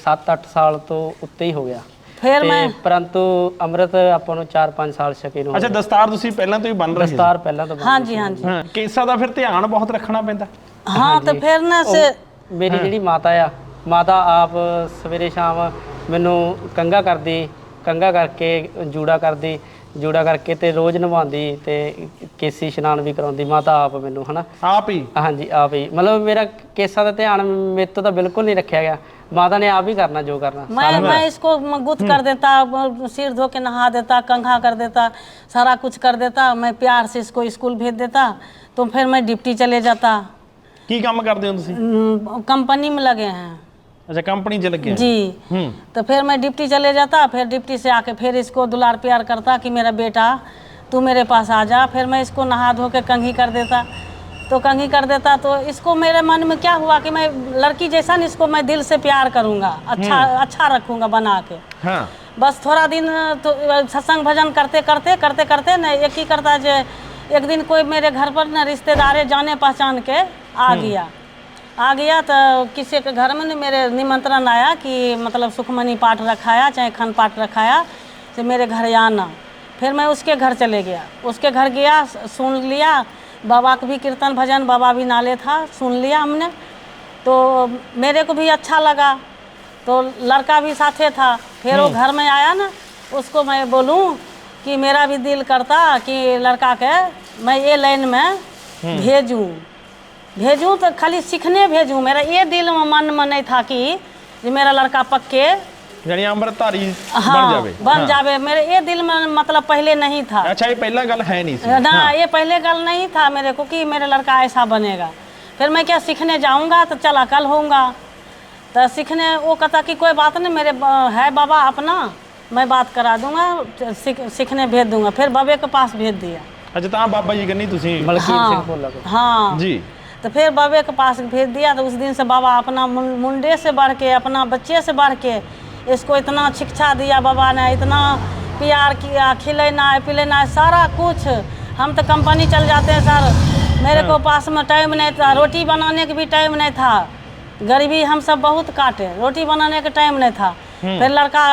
7-8 ਸਾਲ ਤੋਂ ਉੱਤੇ ਹੀ ਹੋ ਗਿਆ फिर मैं ਤੇ ਪਰੰਤੂ ਅੰਮ੍ਰਿਤ ਆਪਾਂ ਨੂੰ 4-5 ਸਾਲ ਛਕੇ ਨੂੰ ਅੱਛਾ ਦਸਤਾਰ ਤੁਸੀਂ ਪਹਿਲਾਂ ਤੋਂ ਹੀ ਬੰਨ ਰਹੇ ਸੀ ਦਸਤਾਰ ਪਹਿਲਾਂ ਤੋਂ हाँ जी हाँ जी ਹਾਂ ਕੇਸਾਂ ਦਾ ਫਿਰ ਧਿਆਨ ਬਹੁਤ ਰੱਖਣਾ ਪੈਂਦਾ हाँ तो फिर ना से ਮੇਰੀ ਜਿਹੜੀ ਮਾਤਾ ਆ ਮਾਤਾ ਆਪ ਸਵੇਰੇ ਸ਼ਾਮ ਮੈਨੂੰ ਕੰਗਾ ਕਰਦੀ ਕੰਗਾ ਕਰਕੇ ਜੂੜਾ ਕਰਦੀ ਜੂੜਾ ਕਰਕੇ ਤੇ ਰੋਜ਼ ਨਵਾਉਂਦੀ ਤੇ ਕੇਸੀ ਇਸ਼ਨਾਨ ਵੀ ਕਰਾਉਂਦੀ ਮਾਤਾ ਆਪ ਮੈਨੂੰ ਹਨਾ ਆਪ ਹੀ ਹਾਂਜੀ ਆਪ ਹੀ ਮਤਲਬ ਮੇਰਾ ਕੇਸਾਂ ਦਾ ਧਿਆਨ ਮੇਰੇ ਤੋਂ ਤਾਂ ਬਿਲਕੁਲ ਨਹੀਂ ਰੱਖਿਆ ਗਿਆ ਮਾਤਾ ਨੇ ਆਪ ਹੀ ਕਰਨਾ ਜੋ ਕਰਨਾ मैं मैं इसको म- गुथ कर देता म- सिर धो के नहा देता कंघा कर देता सारा कुछ कर देता मैं प्यार से इसको स्कूल भेज देता तो फिर मैं डिप्टी चले जाता ਕੀ ਕੰਮ ਕਰਦੇ ਹੋ ਤੁਸੀਂ हम्म, कंपनी में लगे हैं अच्छा कंपनी चल गया जी। तो फिर मैं डिप्टी चले जाता फिर डिप्टी से आके फिर इसको दुलार प्यार करता कि मेरा बेटा तू मेरे पास आ जा। फिर मैं इसको नहा धो के कंघी कर देता। तो कंघी कर देता तो इसको मेरे मन में क्या हुआ कि मैं लड़की जैसा ना इसको मैं दिल से प्यार करूँगा अच्छा अच्छा रखूँगा बना के। हाँ। बस थोड़ा दिन तो सत्संग भजन करते करते करते करते न एक ही करता जो एक दिन कोई मेरे घर पर न रिश्तेदारे जाने पहचान के आ गया। आ गया तो किसी के घर में मेरे निमंत्रण आया कि मतलब सुखमणि पाठ रखाया चाहे खन पाठ रखाया से मेरे घर आना। फिर मैं उसके घर चले गया। उसके घर गया सुन लिया। बाबा का भी कीर्तन भजन बाबा भी नाले था सुन लिया हमने। तो मेरे को भी अच्छा लगा। तो लड़का भी साथे था। फिर वो घर में आया ना उसको मैं बोलूँ कि मेरा भी दिल करता कि लड़का के मैं ये लाइन में भेजूं। भेजूँ तो खाली सीखने भेजूँ। मेरा ये दिल में मन में नहीं था कि मेरा लड़का पक्के यानी अमृतारी हाँ, बन जावे। बन हाँ। जावे। मेरे ये दिल में मतलब पहले नहीं था। अच्छा ये पहला गल है नहीं ना हाँ। ये पहले गल नहीं था मेरे को कि मेरा लड़का ऐसा बनेगा। फिर मैं क्या सीखने जाऊँगा तो चला कल होऊँगा। तो सीखने वो कहता कि कोई बात नहीं मेरे है बाबा अपना मैं बात करा दूँगा सीखने भेज दूँगा। फिर बाबे के पास भेज दिया। अच्छा तो हाँ, बाबा जी नहीं तुम हाँ, हाँ। जी। तो फिर बाबे के पास भेज दिया तो उस दिन से बाबा अपना मुंडे से बढ़ के अपना बच्चे से बढ़ के इसको इतना शिक्षा दिया बाबा ने इतना प्यार किया खिलेना है पिलेना है सारा कुछ। हम तो कंपनी चल जाते हैं सर। मेरे को पास में टाइम नहीं था रोटी बनाने का भी टाइम नहीं था। गरीबी हम सब बहुत काटे रोटी बनाने का टाइम नहीं था। फिर लड़का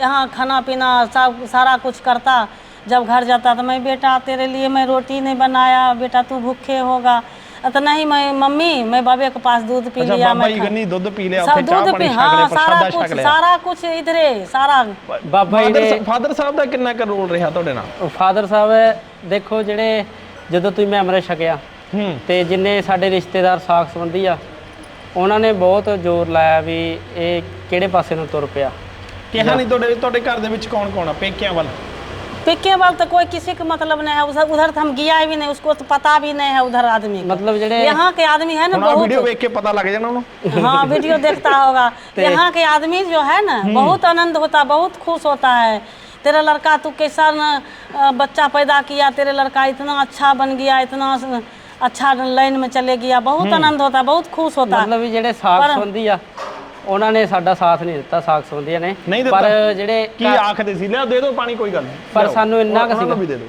यहाँ खाना पीना सब सारा कुछ करता जब घर जाता तो मैं बेटा तेरे लिए मैं रोटी नहीं बनाया बेटा तू भूखे होगा। इतना ही मैं मम्मी मैं बाबे के पास दूध पी ਅੱਛਾ लिया ਬਾਬਾ मैं ਜੀ खा- ਗੰਨੀ ਦੁੱਧ ਪੀ ਲਿਆ सब ਉੱਥੇ ਚਾਹ दूध ਪਾਣੀ पी ਛਕ ਲਿਆ हाँ ਪ੍ਰਸ਼ਾਦਾ सारा ਛਕ कुछ ਲਿਆ सारा कुछ इधरे सारा ਬਾਬਾ ਜੀ ਦੇ ਫਾਦਰ ਸਾਹਿਬ ਦਾ ਕਿੰਨਾ ਕੁ ਰੋਲ ਰਿਹਾ ਤੁਹਾਡੇ ਨਾਲ ਫਾਦਰ ਸਾਹਿਬ ਦੇਖੋ ਜਿਹੜੇ ਜਦੋਂ ਤੁਸੀਂ ਮੈਂ ਅੰਮ੍ਰਿਤ ਛਕਿਆ ਹੂੰ ਤੇ ਜਿੰਨੇ ਸਾਡੇ ਰਿਸ਼ਤੇਦਾਰ ਸਾਖ ਸੰਬੰਧੀ ਆ ਉਹਨਾਂ ਨੇ ਬਹੁਤ ਜ਼ੋਰ ਲਾਇਆ ਵੀ ਇਹ ਕਿਹੜੇ ਪਾਸੇ ਨੂੰ ਤੁਰ ਪਿਆ ਕਿਹਾ ਨਹੀਂ ਤੁਹਾਡੇ ਤੁਹਾਡੇ ਘਰ ਦੇ ਵਿੱਚ ਕੌਣ ਕੌਣ ਆ ਪੇਕਿਆਂ ਵੱਲ फेंके वाल तो कोई किसी का मतलब नहीं है उधर उधर तो हम गया भी नहीं उसको तो पता भी नहीं है उधर आदमी मतलब यहाँ के आदमी है ना बहुत। वीडियो देख के पता लग जाना हाँ वीडियो देखता होगा। तो- यहाँ के आदमी जो है ना हम्म। बहुत आनंद होता बहुत खुश होता है। तेरा लड़का तू कैसा बच्चा पैदा किया तेरे लड़का इतना अच्छा बन गया इतना अच्छा लाइन में चले गया बहुत हम्म। आनंद होता बहुत खुश होता। मतलब जड़े साफ़ ਉਹਨਾਂ ਨੇ ਸਾਡਾ ਸਾਥ ਨਹੀਂ ਦਿੱਤਾ ਸਾਖ ਸੰਬੰਧੀਆਂ ਨੇ ਨਹੀਂ ਦਿੱਤਾ? ਪਰ ਜਿਹੜੇ ਕੀ ਆਖਦੇ ਸੀ ਲਿਆ ਦੇ ਦਿਓ ਪਾਣੀ ਕੋਈ ਗੱਲ ਨਹੀਂ ਪਰ ਲਿਆਓ। ਸਾਨੂੰ ਇੰਨਾ ਕੁ ਉਹਨਾਂ ਨੂੰ ਸੀਗਾ। ਵੀ ਦੇ ਦਿਓ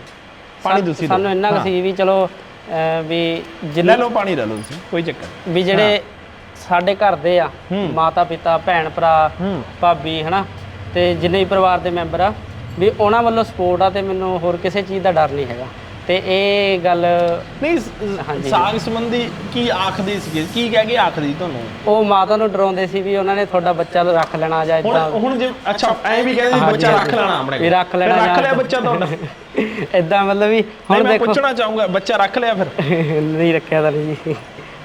ਪਾਣੀ ਤੁਸੀਂ ਦਿਓ। ਸਾਨੂੰ ਇੰਨਾ ਕੁ ਸੀ ਵੀ ਚਲੋ ਅਹ, ਵੀ ਲੈ ਜਿੰਨੇ ਲਓ ਪਾਣੀ ਲੈ ਲਓ ਤੁਸੀਂ ਕੋਈ ਚੱਕਰ ਨਹੀਂ। ਵੀ ਜਿਹੜੇ ਸਾਡੇ ਘਰ ਦੇ ਆ ਮਾਤਾ ਪਿਤਾ ਭੈਣ ਭਰਾ ਭਾਬੀ ਹਨਾ ਤੇ ਜਿੰਨੇ ਵੀ ਪਰਿਵਾਰ ਦੇ ਮੈਂਬਰ ਆ ਵੀ ਉਹਨਾਂ ਵੱਲੋਂ ਸਪੋਰਟ ਆ ਤੇ ਮੈਨੂੰ ਹੋਰ ਕਿਸੇ ਚੀਜ਼ ਦਾ ਡਰ ਨਹੀਂ ਹੈਗਾ ਤੇ ਇਹ ਗੱਲ ਨਹੀਂ ਸ- ਹਾਂਜੀ। ਸਾਗ ਸੰਬੰਧੀ ਕੀ ਆਖਦੇ ਸੀਗੇ ਕੀ ਕਹਿ ਕੇ ਆਖਦੀ ਤੁਹਾਨੂੰ ਉਹ ਮਾਤਾ ਨੂੰ ਡਰਾਉਂਦੇ ਸੀ ਵੀ ਉਹਨਾਂ ਨੇ ਤੁਹਾਡਾ ਬੱਚਾ ਰੱਖ ਲੈਣਾ ਜਾਂ ਹੁਣ ਇਦਾਂ ਹੁਣ ਜੇ ਅੱਛਾ ਐ ਵੀ ਕਹਿੰਦੇ ਸੀ ਹਾਂਜੀ, ਬੱਚਾ ਰੱਖ ਹਾਂਜੀ। ਲੈਣਾ ਆਪਣੇ ਵੀ ਕੋਲ। ਰੱਖ ਲੈਣਾ ਰੱਖ ਜਾਂ- ਲਿਆ ਬੱਚਾ ਤੁਹਾਡਾ ਇਦਾਂ ਮਤਲਬ ਵੀ ਹੁਣ ਮੈਂ ਦੇਖੋ ਪੁੱਛਣਾ ਚਾਹੂੰਗਾ ਬੱਚਾ ਰੱਖ ਲਿਆ ਫਿਰ ਨਹੀਂ ਰੱਖਿਆ ਤਾਂ ਨਹੀਂ ਜੀ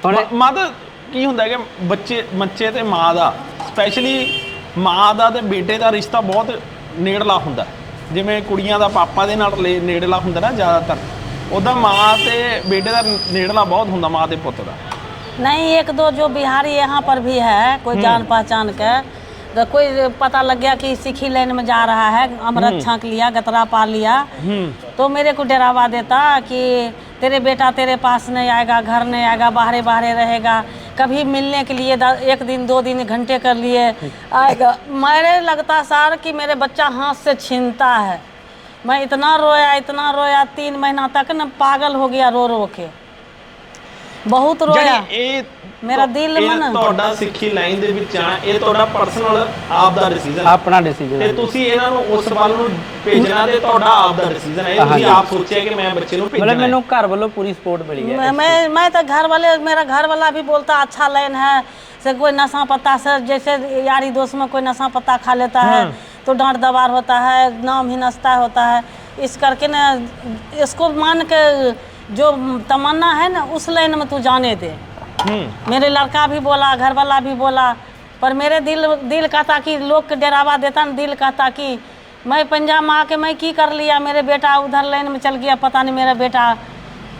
ਹੁਣ ਮਾ- ਮਾਂ ਦਾ ਕੀ ਹੁੰਦਾ ਹੈ ਕਿ ਬੱਚੇ ਬੱਚੇ ਤੇ ਮਾਂ ਦਾ ਸਪੈਸ਼ਲੀ ਮਾਂ ਦਾ ਤੇ ਬੇਟੇ ਦਾ ਰਿਸ਼ਤਾ ਬਹੁਤ ਨੇੜਲਾ ਹੁੰਦਾ ਹੈ। ਜਿਵੇਂ ਕੁੜੀਆਂ ਦਾ ਪਾਪਾ ਦੇ ਨਾਲ ਲੇ- ਨੇੜਲਾ ਹੁੰਦਾ ਨਾ ਜ਼ਿਆਦਾਤਰ ਉਹਦਾ ਮਾਂ ਤੇ ਬੇਟੇ ਦਾ ਨੇੜਲਾ ਬਹੁਤ ਹੁੰਦਾ ਮਾਂ ਤੇ ਪੁੱਤ ਦਾ नहीं एक दो जो बिहारी यहाँ पर भी है कोई जान पहचान के तो कोई पता लग गया कि सिखी लाइन में जा रहा है अमृत छांक लिया गतरा पा लिया तो मेरे को डरावा देता कि तेरे बेटा तेरे पास नहीं आएगा घर नहीं आएगा बाहरे बाहरे रहेगा कभी मिलने के लिए एक दिन दो दिन घंटे कर लिए आएगा। मेरे लगता सर कि मेरे बच्चा हाथ से छीनता है। मैं इतना रोया इतना रोया तीन महीना तक न पागल हो गया रो रो के। बहुत रोया। ਮੇਰਾ ਦਿਲ ਇਹ ਮਨ- ਤੁਹਾਡਾ ਸਿੱਖੀ ਲਾਈਨ ਦੇ ਵਿੱਚ ਆ ਇਹ ਤੁਹਾਡਾ ਪਰਸਨਲ ਆਪ ਦਾ ਡਿਸੀਜਨ ਆਪਣਾ ਡਿਸੀਜਨ ਤੇ ਤੁਸੀਂ ਇਹਨਾਂ ਨੂੰ ਉਸ ਵੱਲ ਨੂੰ ਭੇਜਣਾ ਤੇ ਤੁਹਾਡਾ ਆਪ ਦਾ ਡਿਸੀਜਨ ਹੈ ਇਹ ਤੁਸੀਂ ਆਪ ਸੋਚਿਆ ਕਿ ਮੈਂ ਬੱਚੇ ਨੂੰ ਭੇਜਣਾ ਮਤਲਬ ਹੈ। ਮੈਨੂੰ ਘਰ ਵੱਲੋਂ ਪੂਰੀ ਸਪੋਰਟ ਮਿਲੀ ਹੈ मैं मैं मैं तो घर वाले मेरा घर वाला भी बोलता अच्छा लाइन है से कोई नशा पत्ता से जैसे यारी दोस्त में कोई नशा पत्ता खा लेता है तो डांट दबार होता है नाम ही नस्ता होता है इस करके ना इसको मान के जो तमन्ना है ना उस लाइन में तू जाने दे हम्म मेरे लड़का भी बोला घर वाला भी बोला पर मेरे दिल दिल कहता कि लोग के डरावा देता ना दिल कहता कि मैं पंजाब में आके मैं की कर लिया मेरे बेटा उधर लाइन में चल गया पता नहीं मेरा बेटा